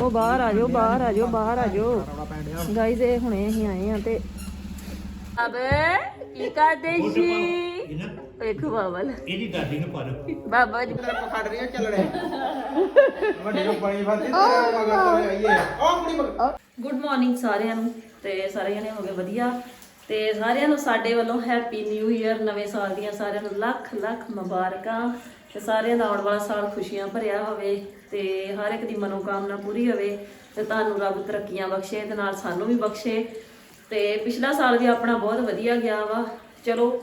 ਉਹ ਬਾਹਰ ਆ ਜਾਓ ਬਾਹਰ ਆ ਜਾਓ ਬਾਹਰ ਆ ਜਾਓ। ਗਾਈਜ਼ ਇਹ ਹੁਣੇ ਅਸੀਂ ਆਏ ਆ ਤੇ ਅਬੇ ਕੀ ਕਰਦੇ ਜੀ ਵੇਖੋ ਬਾਬਲ ਇਹਦੀ ਦਾਦੀ ਨੂੰ ਪਰ ਬਾਬਾ ਜੀ। ਖੜ ਰਹੀਆਂ ਚੱਲਣੇ। ਵੱਡੇ ਨੂੰ ਪਾਣੀ ਫਾਤੀ ਤੇ ਮਗਰ ਤੋਂ ਆਈਏ। ਉਹ ਕੁੜੀ ਮਗਰ। ਗੁੱਡ ਮਾਰਨਿੰਗ ਸਾਰਿਆਂ ਨੂੰ। ਤੇ ਸਾਰੇ ਜਣੇ ਹੋ ਗਏ ਵਧੀਆ। ਤੇ ਸਾਰਿਆਂ ਨੂੰ ਸਾਡੇ ਵੱਲੋਂ ਹੈਪੀ ਨਿਊ ਇਅਰ ਨਵੇਂ ਸਾਲ ਦੀਆਂ ਸਾਰਿਆਂ ਨੂੰ ਲੱਖ ਲੱਖ ਮੁਬਾਰਕਾਂ। ਤੇ ਸਾਰਿਆਂ ਦਾ ਆਉਣ ਵਾਲਾ ਸਾਲ ਖੁਸ਼ੀਆਂ ਭਰਿਆ ਹੋਵੇ। ਤੇ ਹਰ ਇੱਕ ਦੀ ਮਨੋਕਾਮਨਾ ਪੂਰੀ ਹੋਵੇ ਤੇ ਤੁਹਾਨੂੰ ਰੱਬ ਤਰੱਕੀਆਂ ਬਖਸ਼ੇ ਤੇ ਨਾਲ ਸਾਨੂੰ ਵੀ ਬਖਸ਼ੇ। ਤੇ ਪਿਛਲਾ ਸਾਲ ਵੀ ਆਪਣਾ ਬਹੁਤ ਵਧੀਆ ਗਿਆ ਵਾ। ਚਲੋ,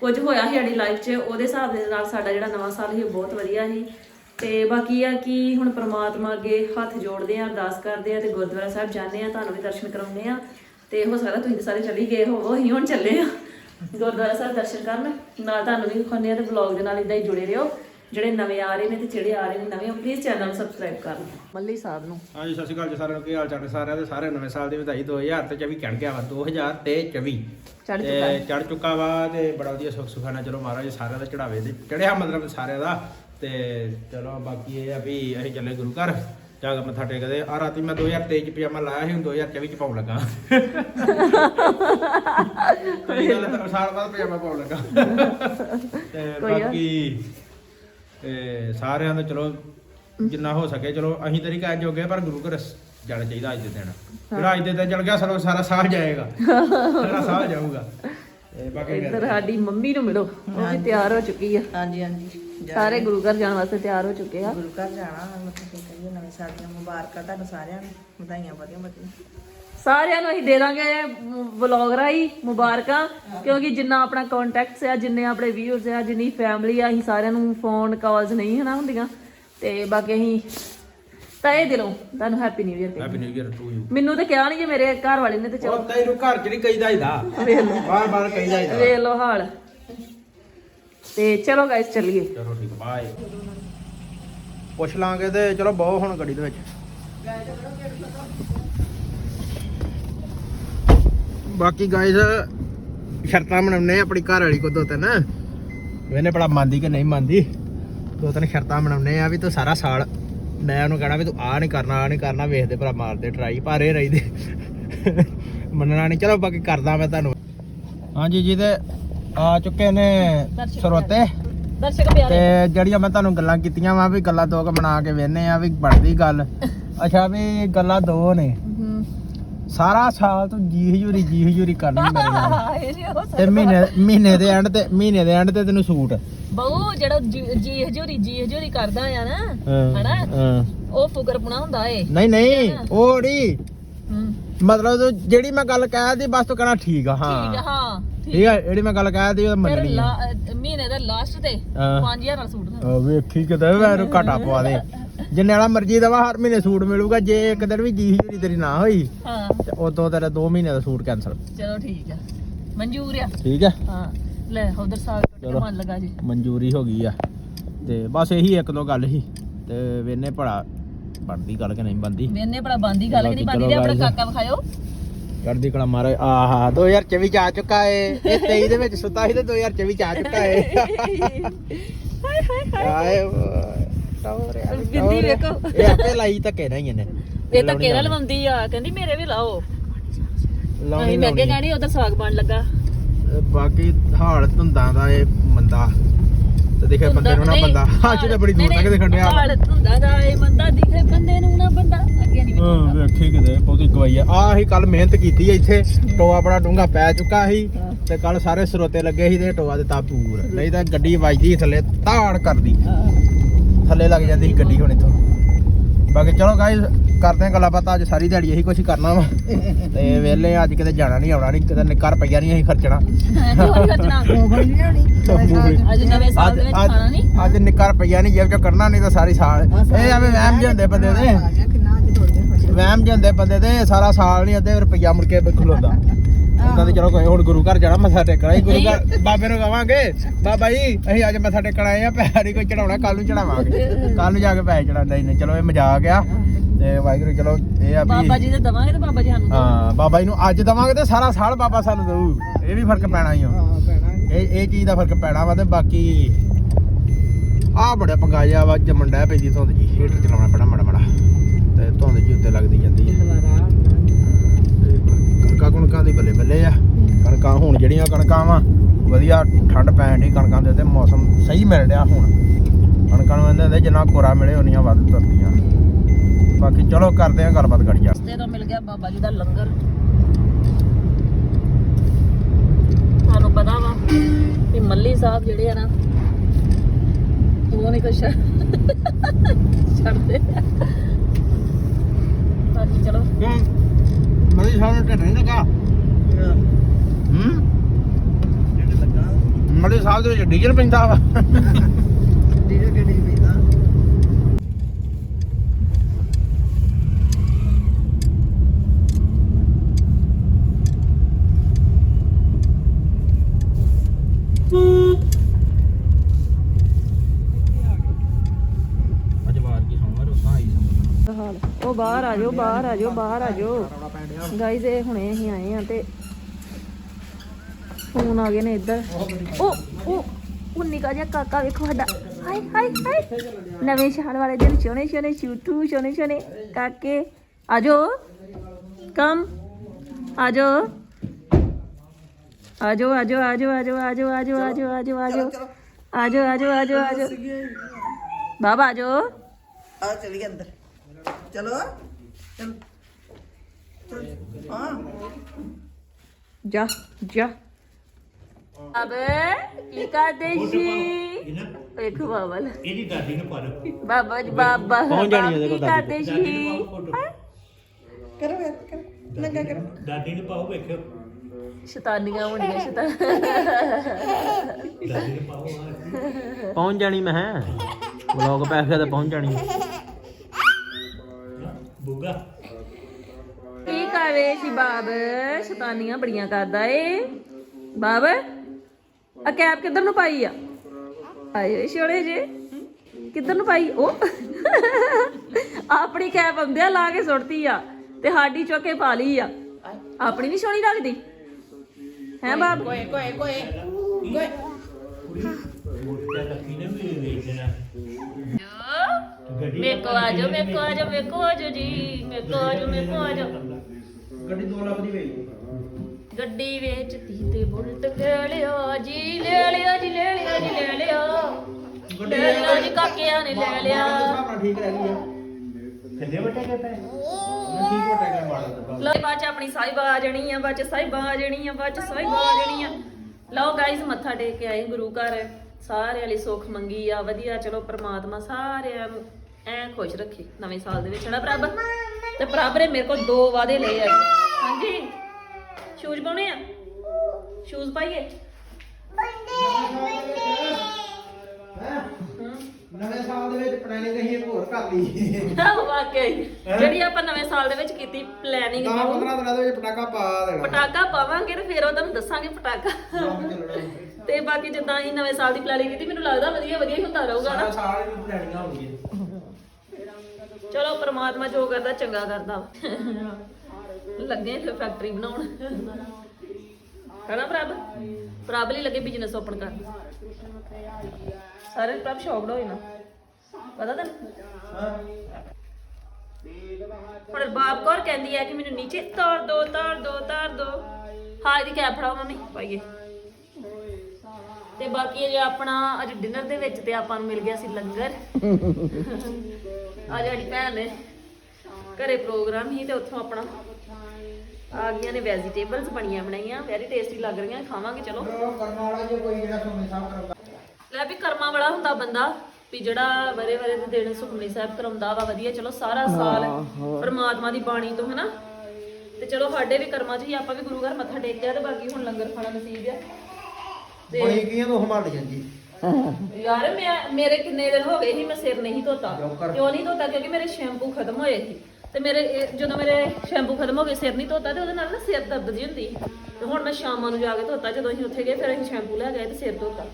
ਕੁਝ ਹੋਇਆ ਸੀ ਸਾਡੀ ਲਾਈਫ 'ਚ, ਉਹਦੇ ਹਿਸਾਬ ਦੇ ਨਾਲ ਸਾਡਾ ਜਿਹੜਾ ਨਵਾਂ ਸਾਲ ਸੀ ਉਹ ਬਹੁਤ ਵਧੀਆ ਸੀ। ਤੇ ਬਾਕੀ ਆ ਕਿ ਹੁਣ ਪ੍ਰਮਾਤਮਾ ਅੱਗੇ ਹੱਥ ਜੋੜਦੇ ਆ, ਅਰਦਾਸ ਕਰਦੇ ਆ ਤੇ ਗੁਰਦੁਆਰਾ ਸਾਹਿਬ ਜਾਂਦੇ ਆ, ਤੁਹਾਨੂੰ ਵੀ ਦਰਸ਼ਨ ਕਰਾਉਂਦੇ ਆ। ਤੇ ਹੋ ਸਕਦਾ ਤੁਸੀਂ ਸਾਰੇ ਚਲੀ ਗਏ ਹੋਵੋ, ਅਸੀਂ ਹੁਣ ਚੱਲੇ ਆ। ਗੁਰਦੁਆਰਾ ਸਾਹਿਬ ਦਰਸ਼ਨ ਕਰਨ। ਨਾਲ ਤੁਹਾਨੂੰ ਵੀ ਵਿਖਾਉਂਦੇ ਆ ਤੇ ਵਲੌਗ ਦੇ ਨਾਲ ਇਦਾਂ ਹੀ ਜੁੜੇ ਰਹੋ। ਜਿਹੜੇ ਨਵੇਂ ਆ ਰਹੇ ਨੇ ਤੇ ਜਿਹੜੇ ਆ ਰਹੇ ਨੇ ਨਵੇਂ ਪਲੀਜ਼ ਚੈਨਲ ਨੂੰ ਸਬਸਕ੍ਰਾਈਬ ਕਰ ਲਓ। ਮੱਲੀ ਸਾਹਿਬ ਨੂੰ। ਹਾਂਜੀ ਸਤਿ ਸ਼੍ਰੀ ਅਕਾਲ ਜੀ ਸਾਰਿਆਂ ਨੂੰ। ਕੀ ਹਾਲ ਚਾਲ ਨੇ ਸਾਰਿਆਂ ਦੇ? ਸਾਰੇ ਨਵੇਂ ਸਾਲ ਦੀ ਵਧਾਈ 2000 ਤੇ 24 ਚੜ ਗਿਆ ਵਾ 2000 ਤੇ 24 ਚੜ੍ਹ ਤੇ ਚੁੱਕਾ ਹੈ। ਚੜ ਚੁੱਕਾ ਵਾ ਤੇ ਬੜਾ ਵਧੀਆ ਸੁੱਖ ਸੁਖਾਨਾ ਚਲੋ ਮਹਾਰਾਜ ਸਾਰਿਆਂ ਦਾ ਚੜਾਵੇ ਦੇ ਚੜਿਆ ਮਤਲਬ ਸਾਰਿਆਂ ਦਾ। ਤੇ ਚਲੋ ਬਾਕੀ ਇਹ ਆ ਵੀ ਅਸੀਂ ਚੱਲੇ ਗੁਰੂ ਘਰ। ਜਾ ਕੇ ਮੱਥਾ ਟੇਕਦੇ। ਆ ਰਾਤੀ ਮੈਂ 2023 ਚ ਪਜਾਮਾ ਲਾਇਆ ਸੀ ਹੁਣ 2024 ਚ ਪਾਉਣ ਲੱਗਾ। ਕੋਈ ਗੱਲ ਤਾਂ ਸਾਲ ਬਾਅਦ ਪਜਾਮਾ ਪਾਉਣ ਲੱਗਾ। ਤੇ? ਬਾਕੀ ਤੇ ਸਾਰਿਆਂ ਦਾ ਚਲੋ ਜਿੰਨਾ ਹੋ ਸਕੇ ਚਲੋ ਅਸੀਂ ਤਾਂ ਨਹੀਂ ਕਹਿ ਜੋਗੇ ਪਰ ਗੁਰੂ ਘਰ ਜਾਣਾ ਚਾਹੀਦਾ ਅੱਜ ਦੇ ਦਿਨ। ਫਿਰ ਅੱਜ ਦੇ ਦਿਨ ਚਲ ਗਿਆ ਸਾਰਾ ਸਾਰਾ ਸਾਲ ਜਾਏਗਾ। ਸਾਰਾ ਸਾਲ ਜਾਊਗਾ। ਤੇ ਬਾਕੀ ਇੱਧਰ ਸਾਡੀ ਮੰਮੀ ਨੂੰ ਮਿਲੋ ਉਹ ਵੀ ਤਿਆਰ ਹੋ ਚੁੱਕੀ ਆ। ਹਾਂਜੀ ਹਾਂਜੀ। ਜਾ- ਸਾਰੇ ਗੁਰੂ ਘਰ ਜਾਣ ਵਾਸਤੇ ਤਿਆਰ ਹੋ ਚੁੱਕੇ ਆ। ਗੁਰੂ ਘਰ ਜਾਣਾ ਮੱਥਾ ਟੇਕਣ ਨਵੇਂ ਸਾਲ ਦੀਆਂ ਮੁਬਾਰਕਾਂ ਤੁਹਾਨੂੰ ਸਾਰਿਆਂ ਨੂੰ ਵਧਾਈਆਂ ਵਧੀਆ ਵਧੀਆ। ਸਾਰਿਆਂ ਨੂੰ ਅਸੀਂ ਦੇ ਦਾਂਗੇ ਵਲੌਗ ਰਾਹੀਂ ਮੁਬਾਰਕਾਂ ਕਿਉਂਕਿ ਜਿੰਨਾ ਆਪਣਾ ਕੰਟੈਕਟਸ ਆ ਜਿੰਨੇ ਆਪਣੇ ਵਿਊਅਰਸ ਆ ਜਿੰਨੀ ਫੈਮਿਲੀ ਆ ਅਸੀਂ ਸਾਰਿਆਂ ਨੂੰ ਫੋਨ ਕਾਲਸ ਨਹੀਂ ਹਨਾ ਹੁੰਦੀਆਂ। ਤੇ ਬਾਕੀ ਅਸੀਂ ਤਏ ਦਿਲੋਂ ਤੁਹਾਨੂੰ happy new year happy new year to you ਮੈਨੂੰ ਤੇ ਕਿਹਾ ਨਹੀਂ ਜੇ ਮੇਰੇ ਘਰ ਵਾਲੇ ਨੇ ਤੇ ਚਲੋ। ਉਹ ਤੈਨੂੰ ਘਰ ਚ ਨਹੀਂ ਕਹੀਦਾ ਇਹਦਾ। ਵੇਖ ਲਓ। ਬਾਰ ਬਾਰ ਕਹੀਦਾ ਇਹਦਾ। ਵੇਖ ਲਓ ਹਾਲ। ਤੇ ਚਲੋ ਗਾਇਸ ਚੱਲੀਏ। ਚਲੋ ਠੀਕ ਬਾਏ ਪੁੱਛ ਲਾਂਗੇ ਤੇ ਚਲੋ ਬਹੁ ਹੁਣ ਗੱਡੀ ਦੇ ਵਿੱਚ। ਬਾਕੀ ਗਾਇਸ ਸ਼ਰਤਾਂ ਬਣਾਉਣੇ ਆਪਣੀ ਘਰ ਵਾਲੀ ਕੋ ਦੋ ਤਿੰਨ। ਵੇਨੇ ਬੜਾ ਮੰਨਦੀ ਕਿ ਨਹੀਂ ਮੰਨਦੀ। ਦੋ ਤਿੰਨ ਸ਼ਰਤਾਂ ਬਣਾਉਣੇ ਆ ਵੀ ਤੂੰ ਸਾਰਾ ਸਾਲ ਮੈਂ ਉਹਨੂੰ ਕਹਿਣਾ ਵੀ ਤੂੰ ਆ ਨਹੀਂ ਕਰਨਾ ਆ ਨਹੀਂ ਕਰਨਾ ਵੇਖਦੇ ਭਰਾ ਮਾਰਦੇ ਟਰਾਈ ਭਾਰੇ ਰਹੀਦੇ। ਮੰਨਣਾ ਨਹੀਂ ਚਲੋ ਬਾਕੀ ਕਰਦਾ ਮੈਂ ਤੁਹਾਨੂੰ। ਹਾਂਜੀ ਜੀ ਤੇ ਆ ਚੁੱਕੇ ਨੇ ਸਰੋਤੇ। ਦਰਸ਼ਕ ਤੇ ਜਿਹੜੀਆਂ ਮੈਂ ਤੁਹਾਨੂੰ ਗੱਲਾਂ ਕੀਤੀਆਂ ਵਾ ਵੀ ਗੱਲਾਂ ਦੋ ਕ ਬਣਾ ਕੇ ਵੇਨੇ ਆ ਵੀ ਬਣਦੀ ਗੱਲ। ਅੱਛਾ ਵੀ ਗੱਲਾਂ ਦੋ ਨੇ। ਸਾਰਾ ਸਾਲ ਤੂੰ ਜੀ ਹਜੂਰੀ ਜੀ ਹਜੂਰੀ ਕਰਨੀ ਮੇਰੇ ਨਾਲ ਤੇ ਮਹੀਨੇ ਮਹੀਨੇ ਦੇ ਐਂਡ ਤੇ ਮਹੀਨੇ ਦੇ ਐਂਡ ਤੇ ਤੈਨੂੰ ਸੂਟ। ਬਹੁ ਜਿਹੜਾ ਜੀ ਜੀ ਹਜੂਰੀ ਜੀ ਹਜੂਰੀ ਕਰਦਾ ਆ ਨਾ ਹਾਂ, ਹਨਾ? ਹਾਂ। ਉਹ ਫੁਕਰਪੁਣਾ ਹੁੰਦਾ ਏ। ਨਹੀਂ ਨਹੀਂ ਉਹ ਹੂੰ। ਮਤਲਬ ਤੂੰ ਜਿਹੜੀ ਮੈਂ ਗੱਲ ਕਹਿ ਬਸ ਤੂੰ ਕਹਿਣਾ ਠੀਕ ਆ ਠੀਕ ਆ ਹਾਂ ਹਾਂ ਠੀਕ ਆ ਜਿਹੜੀ ਮੈਂ ਗੱਲ ਕਹਿ ਉਹ ਫਿਰ ਮੰਨਣੀ ਆ। ਲਾ- ਅਹ ਮਹੀਨੇ ਦਾ ਲਾਸਟ ਤੇ ਹਾਂ। 5000 ਦਾ ਸੂਟ ਹੁੰਦਾ ਉਹ ਵੇਖੀ ਕਿਤੇ ਮੈਨੂੰ ਘਾਟਾ ਪਵਾ ਦੇ। ਜਿੰਨੇ ਵਾਲਾ ਮਰਜ਼ੀ ਦਵਾ ਹਰ ਮਹੀਨੇ ਸੂਟ ਮਿਲੂਗਾ ਜੇ ਇੱਕ ਦਿਨ ਵੀ ਜੀ ਹਜੂਰੀ ਤੇਰੀ ਨਾ ਹੋਈ ਹਾਂ। ਤੇ ਉਦੋਂ ਤੇਰਾ 2 ਮਹੀਨੇ ਦਾ ਸੂਟ ਕੈਨਸਲ ਚਲੋ ਠੀਕ ਆ। ਮਨਜ਼ੂਰ ਆ। ਠੀਕ ਹੈ ਹਾਂ। ਲੈ ਉਧਰ ਸਾਗ ਚਲੋ। ਮਨ ਲਗਾ ਜੀ। ਮਨਜ਼ੂਰੀ ਹੋ ਗਈ ਆ। ਤੇ ਬਸ ਇਹੀ ਇੱਕ ਦੋ ਗੱਲ ਸੀ। ਤੇ ਵੇਨੇ ਭੜਾ ਬਣਦੀ ਗੱਲ ਕਿ ਨਹੀਂ ਬਣਦੀ? ਮੈਨੇ ਬੜਾ ਬੰਦੀ ਗੱਲ ਕਿ ਨਹੀਂ ਬੰਦੀ ਤੇ ਆਪਣਾ। ਕਾਕਾ ਵਿਖਾਇਓ। ਕਰਦੀ ਕਲਾ ਮਾਰੇ ਆਹਾ 2024 ਚ ਆ ਚੁੱਕਾ ਏ। ਇਹ 23 ਦੇ ਵਿੱਚ ਸੁੱਤਾ ਸੀ ਤੇ 2024 ਚ ਆ ਚੁੱਕਾ ਏ। ਹਾਏ ਹਾਏ ਹਾਏ। ਆਏ ਓਏ, ਟੌਰਿਆ, ਬਿੰਦੀ ਟੌਰਿਆ। ਵੇਖੋ। ਇਹ ਆਪੇ ਲਾਈ ਧੱਕੇ ਨਹੀਂ ਇਹਨੇ। ਇਹ ਤਾਂ ਕੇਰਲ ਲਵੰਦੀ ਆ ਕਹਿੰਦੀ ਮੇਰੇ ਵੀ ਲਾਓ। ਲਾਉਣੀ ਅਸੀਂ ਮੈਂ ਅੱਗੇ ਲਾਉਣੀ। ਕਹਿਣੀ ਉਧਰ ਸਾਗ ਬਣ ਲੱਗਾ। ਤੇ ਬਾਕੀ ਹਾਲ ਧੁੰਦਾਂ ਦਾ ਇਹ ਮੰਦਾ। ਤੇ ਦੇਖੇ ਬੰਦੇ ਨੂੰ ਨਾ ਨਹੀਂ, ਬੰਦਾ। ਅੱਜ ਤਾਂ ਬੜੀ ਦੂਰ ਨਹੀਂ, ਤੱਕ ਦੇਖਣ ਡਿਆ। ਹਾਲ ਧੁੰਦਾ ਦਾ ਇਹ ਬੰਦਾ ਦਿਖੇ ਬੰਦੇ ਨੂੰ ਨਾ ਬੰਦਾ। ਅੱਗੇ ਨਹੀਂ ਹਾਂ ਵੇਖਦਾ ਵੇਖੀ ਕਿਤੇ ਬਹੁਤੀ ਗਵਾਈ ਆ। ਆਹ ਅਸੀਂ ਕੱਲ ਮਿਹਨਤ ਕੀਤੀ ਆ ਇੱਥੇ। ਟੋਆ ਬੜਾ ਡੂੰਘਾ ਪੈ ਚੁੱਕਾ ਸੀ। ਤੇ ਕੱਲ ਸਾਰੇ ਸਰੋਤੇ ਲੱਗੇ ਸੀ ਤੇ ਟੋਆ ਦਿੱਤਾ ਪੂਰ ਨਹੀਂ ਤਾਂ ਗੱਡੀ ਵੱਜਦੀ ਸੀ ਥੱਲੇ ਤਾੜ ਕਰਦੀ। ਥੱਲੇ ਲੱਗ ਜਾਂਦੀ ਸੀ ਗੱਡੀ ਹੁਣ ਇੱਥੋਂ। ਬਾਕੀ ਚਲੋ ਗਾਇਸ ਕਰਦੇ ਆ ਗੱਲਾਂ ਬਾਤਾਂ ਅੱਜ ਸਾਰੀ ਦਿਹਾੜੀ ਇਹੀ ਕੁਛ ਕਰਨਾ ਵਾ। ਤੇ ਵੇਲੇ ਅੱਜ ਕਿਤੇ ਜਾਣਾ ਨਹੀਂ ਆਉਣਾ ਨਹੀਂ ਕਿਤੇ ਨਿੱਕਰ ਪਈਆ ਨਹੀਂ ਅਸੀਂ ਖਰਚਣਾ। ਅੱਜ ਨਵੇਂ ਸਾਲ ਦੇ ਵਿੱਚ ਅੱਜ- ਖਾਣਾ ਨਹੀਂ ਅੱਜ ਨਿੱਕਰ ਪਈਆ ਨਹੀਂ ਜੇਬ ਚੋਂ ਕਰਨਾ ਨਹੀਂ ਤਾਂ ਸਾਰੀ ਸਾਲ। ਇਹ ਐਵੇਂ ਵਹਿਮ ਜਿਹੇ ਹੁੰਦੇ ਬੰਦੇ ਦੇ। ਵਹਿਮ ਜਿਹੇ ਹੁੰਦੇ ਬੰਦੇ ਦੇ ਸਾਰਾ ਸਾਲ ਨਹੀਂ ਅੱਧੇ ਰੁਪਈਆ ਮੁੜ ਕੇ ਖਲੋਂਦਾ। ਉਦਾਂ ਤੇ ਚਲੋ ਕੋਈ ਹੁਣ ਗੁਰੂ ਘਰ ਜਾਣਾ ਮੱਥਾ ਟੇਕਣਾ ਹੀ ਗੁਰੂ ਘਰ ਬਾਬੇ ਨੂੰ ਕਵਾਂਗੇ ਬਾਬਾ ਜੀ ਅਸੀਂ ਅੱਜ ਮੱਥਾ ਟੇਕਣ ਆਏ ਆ ਪੈਸਾ ਨਹੀਂ ਕੋਈ ਚੜਾਉਣਾ ਕੱਲ ਨੂੰ ਚੜਾਵਾਂਗੇ ਕੱਲ ਨੂੰ ਜਾ ਕੇ ਪੈਸੇ ਚੜਾਉਂਦਾ ਹੀ ਚਲੋ ਇਹ ਮਜ਼ਾਕ ਆ। ਤੇ ਵਾਹਿਗੁਰੂ ਚਲੋ ਇਹ ਆ ਬਾਬਾ ਜੀ ਦੇ ਦਵਾਂਗੇ ਤੇ ਬਾਬਾ ਜੀ ਸਾਨੂੰ। ਹਾਂ ਬਾਬਾ ਜੀ ਨੂੰ ਅੱਜ ਦਵਾਂਗੇ ਤੇ ਸਾਰਾ ਸਾਲ ਬਾਬਾ ਸਾਨੂੰ ਦਊ। ਇਹ ਵੀ ਫ਼ਰਕ ਪੈਣਾ ਹੀ ਆ। ਹਾਂ ਪੈਣਾ ਇਹ ਇਹ ਚੀਜ਼ ਦਾ ਫ਼ਰਕ ਪੈਣਾ ਵਾ ਤੇ ਬਾਕੀ ਆ ਬੜਾ ਪੰਗਾ ਜਿਹਾ ਵਾ ਜਮੰਡਾ ਪੈਂਦੀ ਤੋਂ ਜੀ ਹੀਟਰ ਚਲਾਉਣਾ ਪੈਣਾ ਮਾੜਾ ਮਾੜਾ ਤੇ ਧੁੰਦ ਜੀ ਉੱਤੇ ਲੱਗਦੀ ਜਾਂਦੀ ਹੈ ਦੁਬਾਰਾ। ਕਣਕਾਂ ਕੁਣਕਾਂ ਦੀ ਬੱਲੇ ਬੱਲੇ ਆ। ਕਣਕਾਂ ਹੁਣ ਜਿਹੜੀਆਂ ਕਣਕਾਂ ਵਾ ਵਧੀਆ ਠੰਡ ਪੈਣ ਦੀ ਕਣਕਾਂ ਦੇ ਉੱਤੇ ਮੌਸਮ ਸਹੀ ਮਿਲ ਰਿਹਾ ਹੁਣ। ਕਣਕਾਂ ਨੂੰ ਕਹਿੰਦੇ ਹੁੰਦੇ ਜਿੰਨਾ ਕੋਰਾ ਮਿਲੇ ਉਨੀਆਂ ਵੱਧ ਤੁਰਦੀਆਂ। ਬਾਕੀ ਚਲੋ ਕਰਦੇ ਆ ਗੱਲਬਾਤ ਗੜੀਆ ਰਸਤੇ ਤੋਂ ਮਿਲ ਗਿਆ ਬਾਬਾ ਜੀ ਦਾ ਲੰਗਰ। ਤੁਹਾਨੂੰ ਪਤਾ ਵਾ ਕਿ ਮੱਲੀ ਸਾਹਿਬ ਜਿਹੜੇ ਆ ਨਾ ਉਹ ਨਹੀਂ ਕੁਛ ਛੱਡਦੇ। ਬਾਕੀ ਚਲੋ। ਮਰੀ ਸਾਹਿਬ ਨੂੰ ਢਿੱਡ ਨਹੀਂ ਲੱਗਾ। ਹੂੰ? ਮਰੀ ਸਾਹਿਬ ਦੇ ਵਿੱਚ ਡੀਜ਼ਲ ਪੈਂਦਾ ਵਾ। ਡੀਜੇ ਗੱਡੀ ਪੀਦਾ ਅੱਜ ਵਾਰ ਕੀ ਸੋਮਵਾਰ ਉਸਾਂ ਆਈ ਸੋਮਵਾਰ ਹਾਲ ਉਹ ਬਾਹਰ ਆ ਜਾਓ ਬਾਹਰ ਆ ਜਾਓ ਬਾਹਰ ਆ ਜਾਓ ਗਾਈਜ਼ ਇਹ ਹੁਣੇ ਅਸੀਂ ਆਏ ਆ ਤੇ ਫੋਨ ਆ ਗਏ ਨੇ ਇੱਧਰ। ਉਹ ਉਹ ਉਹ ਨਿਕਾ ਜਿਹਾ ਕਾਕਾ ਵੇਖੋ ਸਾਡਾ। ਹਾਏ ਹਾਏ ਹਾਏ। ਨਵੇਂ ਸ਼ਹਿਰ ਵਾਲੇ ਦਿਨ ਸੋਹਣੇ ਸੋਹਣੇ ਛੂਟੂ ਸੋਹਣੇ ਸੋਹਣੇ ਕਾਕੇ ਆ ਜਾਓ ਕਮ ਆ ਜਾਓ ਆ ਜਾਓ ਆ ਜਾਓ ਆ ਜਾਓ ਆ ਜਾਓ ਆ ਜਾਓ ਆ ਜਾਓ ਆ ਜਾਓ ਆ ਜਾਓ ਆ ਜਾਓ ਆ ਜਾਓ ਆ ਜਾਓ ਆ ਜਾਓ ਆ ਜਾਓ ਬਾਬਾ ਆ ਜਾਓ ਆ ਚਲੀ ਅੰਦਰ। ਚਲੋ। ਚਲ। ਹਾਂ। ਜਾ ਜਾ। ਅਬੇ ਕੀ ਕਰਦੇ ਸੀ? ਵੇਖੋ ਬਾਬਾ ਲੈ। ਇਹਦੀ ਦਾਦੀ ਨੂੰ ਪਾ ਲਓ ਬਾਬਾ ਜੀ ਬਾਬਾ ਪਹੁੰਚ ਜਾਣੀ ਉਹਦੇ ਕੋਲ ਕੀ ਦਾਦੀ ਕਰਦੇ ਫੋਟੋ। ਕਰੋ ਯਾਰ ਕਰੋ। ਨੰਗਾ ਕਰੋ। ਦਾਦੀ ਨੂੰ ਪਾਓ ਵੇਖਿਓ। ਸ਼ੈਤਾਨੀਆਂ ਹੁੰਦੀਆਂ ਸ਼ੈਤਾਨ ਦਾਦੀ ਨੂੰ ਪਾਓ ਆਹ। ਪਹੁੰਚ ਜਾਣੀ ਮੈਂ ਹੈ। ਵਲੌਗ ਪੈ ਗਿਆ ਤਾਂ ਪਹੁੰਚ ਜਾਣੀ। ਬੁੱਗਾ। ਕੀ ਕਰੇ ਸੀ ਬਾਬ? ਸ਼ੈਤਾਨੀਆਂ ਬੜੀਆਂ ਕਰਦਾ ਏ। ਬਾਬ ਆ ਕੈਪ ਕਿੱਧਰ ਨੂੰ ਪਾਈ ਆ? ਆਏ ਛੋੜੇ ਜੇ। ਕਿੱਧਰ ਨੂੰ ਪਾਈ? ਉਹ ਆਪਣੀ ਕੈਪ ਆਉਂਦਿਆ ਲਾ ਕੇ ਸੁੱਟਤੀ ਆ ਤੇ ਸਾਡੀ ਚੁੱਕ ਕੇ ਪਾ ਲਈ ਆ। ਆਪਣੀ ਨਹੀਂ ਸੋਹਣੀ ਲੱਗਦੀ। ਹੈ ਬਾਬ? ਕੋਏ ਕੋਏ ਕੋਏ ਕੋਏ ਲੱਕੀ ਨੇ ਵੀ ਵੇਚ ਦੇਣਾ ਗੱਡੀ ਮੇਕੋ ਆਜੋ ਮੇਕੋ ਆਜੋ ਮੇਕੋ ਆਜੋ ਜੀ ਮੇਕੋ ਆਜੋ ਮੇਕੋ ਆਜੋ ਗੱਡੀ 2 ਲੱਖ ਦੀ ਵੇਚ ਗੱਡੀ ਵੇਚਤੀ ਤੇ ਬੁਲਟ ਲੈ ਲਿਓ ਜੀ ਲੈ ਲਿਓ ਜੀ ਲੈ ਲਿਓ ਜੀ ਲੈ ਲਿਓ। ਲੈ ਲਿਓ ਜੀ ਕਾਕਿਆਂ ਨੇ ਲੈ ਲਿਆ। ਠੀਕ ਰਹਿ ਗਈ ਆ। ਥੱਲੇ ਵੱਟੇ ਕੇ ਪੈ ਠੀਕ ਮਾਰ ਬਾਅਦ ਚ ਆਪਣੀ ਸਾਹਿਬਾ ਆ ਜਾਣੀ ਆ ਬਾਅਦ ਚ ਸਾਹਿਬਾ ਆ ਜਾਣੀ ਆ ਬਾਅਦ ਚ ਸਾਹਿਬਾ ਆ ਜਾਣੀ ਆ। ਲਓ ਗਾਇਜ਼ ਮੱਥਾ ਟੇਕ ਕੇ ਆਏ ਗੁਰੂ ਘਰ। ਸਾਰਿਆਂ ਲਈ ਸੁੱਖ ਮੰਗੀ ਆ ਵਧੀਆ ਚਲੋ ਪ੍ਰਮਾਤਮਾ ਸਾਰਿਆਂ ਨੂੰ ਐ ਖੁਸ਼ ਰੱਖੇ ਨਵੇਂ ਸਾਲ ਦੇ ਵਿੱਚ ਹਨਾ ਪ੍ਰਭ? ਤੇ ਪ੍ਰਭ ਨੇ ਮੇਰੇ ਕੋਲ ਦੋ ਵਾਅਦੇ ਲਏ ਆ। ਹਾਂਜੀ। ਸ਼ੂਜ਼ ਪਾਉਣੇ ਆ? ਸ਼ੂਜ਼ ਪਾਈਏ? ਨਵੇਂ ਸਾਲ ਦੇ ਵਿੱਚ ਪਲੈਨਿੰਗ ਅਸੀਂ ਇੱਕ ਹੋਰ ਕਰ ਲਈ। ਵਾਕਈ। ਜਿਹੜੀ ਆਪਾਂ ਨਵੇਂ ਸਾਲ ਦੇ ਵਿੱਚ ਕੀਤੀ ਪਲੈਨਿੰਗ 10 15 ਦਿਨਾਂ ਦੇ ਵਿੱਚ ਪਟਾਕਾ ਪਾ ਦੇਣਾ। ਪਟਾਕਾ ਪਾਵਾਂਗੇ ਤੇ ਫਿਰ ਉਹ ਤੁਹਾਨੂੰ ਦੱਸਾਂਗੇ ਪਟਾਕਾ। ਤੇ ਬਾਕੀ ਜਿੱਦਾਂ ਅਸੀਂ ਨਵੇਂ ਸਾਲ ਦੀ ਪਲੈਨਿੰਗ ਕੀਤੀ ਮੈਨੂੰ ਲੱਗਦਾ ਵਧੀਆ ਵਧੀਆ ਹੀ ਹੁੰਦਾ ਰਹੂਗਾ ਨਾ ਸਾਲ ਦੀ ਪਲੈਨਿੰਗਾਂ ਹੋਣਗੀਆਂ। ਚਲੋ ਪ੍ਰਮਾਤਮਾ ਜੋ ਕਰਦਾ, ਚੰਗਾ ਕਰਦਾ ਲੱਗੇ ਫਿਰ ਫੈਕਟਰੀ ਬਣਾਉਣ। ਹਨਾ ਪ੍ਰਭ? ਪ੍ਰਭ ਲਈ ਲੱਗੇ ਬਿਜ਼ਨਸ ਓਪਨ ਕਰਨ। ਸਾਰੇ ਪ੍ਰਭ ਸ਼ੌਕਡ ਹੋਏ ਨਾ। ਪਤਾ ਤੈਨੂੰ? ਹੁਣ ਬਾਪ ਕੌਰ ਕਹਿੰਦੀ ਹੈ ਕਿ ਮੈਨੂੰ ਨੀਚੇ ਤਾਰ ਦੋ ਤਾਰ ਦੋ ਤਾਰ ਦੋ। ਹਾਂ, ਇਹਦੀ ਕੈਪ ਫੜਾਓ ਮੰਮੀ, ਪਾਈਏ। ਤੇ ਬਾਕੀ ਜੇ ਆਪਣਾ ਅੱਜ ਡਿਨਰ ਦੇ ਵਿੱਚ ਤੇ ਆਪਾਂ ਨੂੰ ਮਿਲ ਗਿਆ ਸੀ ਲੰਗਰ। ਆ ਜਿਹੜੀ ਭੈਣ ਨੇ ਘਰੇ ਪ੍ਰੋਗਰਾਮ ਹੀ ਤੇ ਉੱਥੋਂ ਆਪਣਾ ਆ ਗਈਆਂ ਨੇ ਵੈਜੀਟੇਬਲਸ ਬਣੀਆਂ ਬਣਾਈਆਂ ਵੈਰੀ ਟੇਸਟੀ ਲੱਗ ਰਹੀਆਂ ਖਾਵਾਂਗੇ ਚਲੋ। ਲੈ ਵੀ ਕਰਮਾਂ ਵਾਲਾ ਹੁੰਦਾ ਬੰਦਾ ਵੀ ਜਿਹੜਾ ਵਰੇ ਵਰੇ ਦੇ ਦਿਨ ਸੁਖਮਨੀ ਸਾਹਿਬ ਕਰਾਉਂਦਾ ਵਾ ਵਧੀਆ ਚਲੋ ਸਾਰਾ ਸਾਲ ਪਰਮਾਤਮਾ ਦੀ ਬਾਣੀ ਤੋਂ ਹਨਾ? ਤੇ ਚਲੋ ਸਾਡੇ ਵੀ ਕਰਮਾਂ 'ਚ ਹੀ ਆਪਾਂ ਵੀ ਗੁਰੂ ਘਰ ਮੱਥਾ ਟੇਕਿਆ ਤੇ ਬਾਕੀ ਹੁਣ ਲੰਗਰ ਖਾਣਾ ਨਸੀਬ ਆ। ਬਣੀ ਗਈਆਂ ਤੋਂ ਹਮਾਲ ਜਾਂਦੀ। ਯਾਰ ਮੈਂ ਮੇਰੇ ਕਿੰਨੇ ਦਿਨ ਹੋ ਗਏ ਸੀ ਮੈਂ ਸਿਰ ਨਹੀਂ ਧੋਤਾ। ਕਿਉਂ ਨਹੀਂ ਧੋਤਾ? ਕਿਉਂਕਿ ਮੇਰੇ ਸ਼ੈਂਪੂ ਖਤਮ ਹੋਏ ਸੀ। ਤੇ ਮੇਰੇ ਇਹ- ਜਦੋਂ ਮੇਰੇ ਸ਼ੈਂਪੂ ਖਤਮ ਹੋ ਗਏ ਸਿਰ ਨਹੀਂ ਧੋਤਾ ਤੇ ਉਹਦੇ ਨਾਲ ਨਾ ਸਿਰ ਦਰਦ ਜੀ ਹੁੰਦੀ ਸੀ। ਤੇ ਹੁਣ ਮੈਂ ਸ਼ਾਮਾਂ ਨੂੰ ਜਾ ਕੇ ਧੋਤਾ ਜਦੋਂ ਅਸੀਂ ਉੱਥੇ ਗਏ ਫਿਰ ਅਸੀਂ ਸ਼ੈਂਪੂ ਲੈ ਗਏ ਤੇ ਸਿਰ ਧੋਤਾ।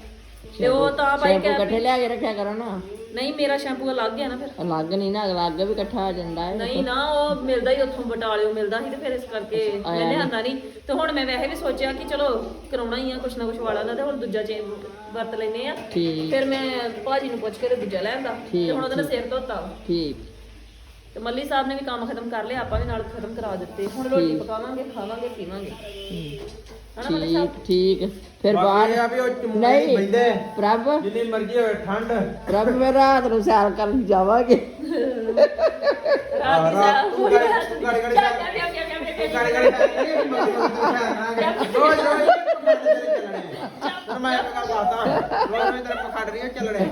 ਤੇ ਉਹ ਤਾਂ ਭਾਈ ਸ਼ੈਂਪੂ ਕਹਿ ਇਕੱਠੇ ਲਿਆ ਕੇ ਰੱਖਿਆ ਕਰੋ ਨਾ। ਨਹੀਂ ਮੇਰਾ ਸ਼ੈਂਪੂ ਅਲੱਗ ਹੈ ਨਾ ਫਿਰ। ਅਲੱਗ ਨਹੀਂ ਨਾ ਅਲੱਗ ਵੀ ਇਕੱਠਾ ਆ ਜਾਂਦਾ ਹੈ। ਨਹੀਂ ਨਾ ਉਹ ਮਿਲਦਾ ਹੀ ਉੱਥੋਂ ਬਟਾਲਿਓ ਮਿਲਦਾ ਸੀ ਤੇ ਫਿਰ ਇਸ ਕਰਕੇ ਮੈਂ ਲਿਆਂਦਾ ਨਹੀਂ ਤੇ ਹੁਣ ਮੈਂ ਵੈਸੇ ਵੀ ਸੋਚਿਆ ਕਿ ਚਲੋ ਕਰਾਉਣਾ ਹੀ ਆ ਕੁਛ ਨਾ ਕੁਛ ਵਾਲਾ ਦਾ ਤੇ ਹੁਣ ਦੂਜਾ ਚੇਂਜ ਵਰਤ ਲੈਨੇ ਆ। ਠੀਕ। ਫਿਰ ਮੈਂ ਭਾਜੀ ਨੂੰ ਪੁੱਛ ਕੇ ਤੇ ਦੂਜਾ ਲੈਂਦਾ ਤੇ ਹੁਣ ਉਹਦੇ ਨਾਲ ਸਿਰ ਧੋਤਾ। ਵਾ। ਠੀਕ। ਤੇ ਮੱਲੀ ਸਾਹਿਬ ਨੇ ਵੀ ਕੰਮ ਖਤਮ ਕਰ ਲਿਆ ਆਪਾਂ ਵੀ ਨਾਲ ਖਤਮ ਕਰਾ ਦਿੱਤੇ। ਹੁਣ ਰੋਟੀ ਪਕਾਵਾਂਗੇ ਖਾਵਾਂਗੇ ਪੀਵਾਂਗੇ। ਹਨਾ ਮੱਲੀ ਸਾਹਿਬ? ਠੀਕ। ਠੀਕ ਫਿਰ ਬਾਹਰ ਆ ਵੀ ਉਹ ਚਮੂਨੇ ਨਹੀਂ। ਬੈਂਦੇ ਪ੍ਰਭ। ਜਿੰਨੀ ਮਰਜ਼ੀ ਹੋਵੇ ਠੰਡ। ਪ੍ਰਭ ਮੈਂ ਰਾਤ ਨੂੰ ਸੈਰ ਕਰਨ ਜਾਵਾਂਗੇ। ਰਾਤ ਦੀ ਰਾਤ ਸਾਹ ਗਾੜੀ ਗਾੜੀ ਗੱਲ ਗੱਲ ਇਹ ਰੋਜ਼ ਰੋਜ਼ ਪਰ ਮੈਂ ਇੱਕ ਗੱਲ ਦੱਸਦਾ ਰੋਜ਼ ਰੋਜ਼ ਤੇਰੇ ਪਖੜ ਰਹੀ ਹੈ ਚੱਲਣੇ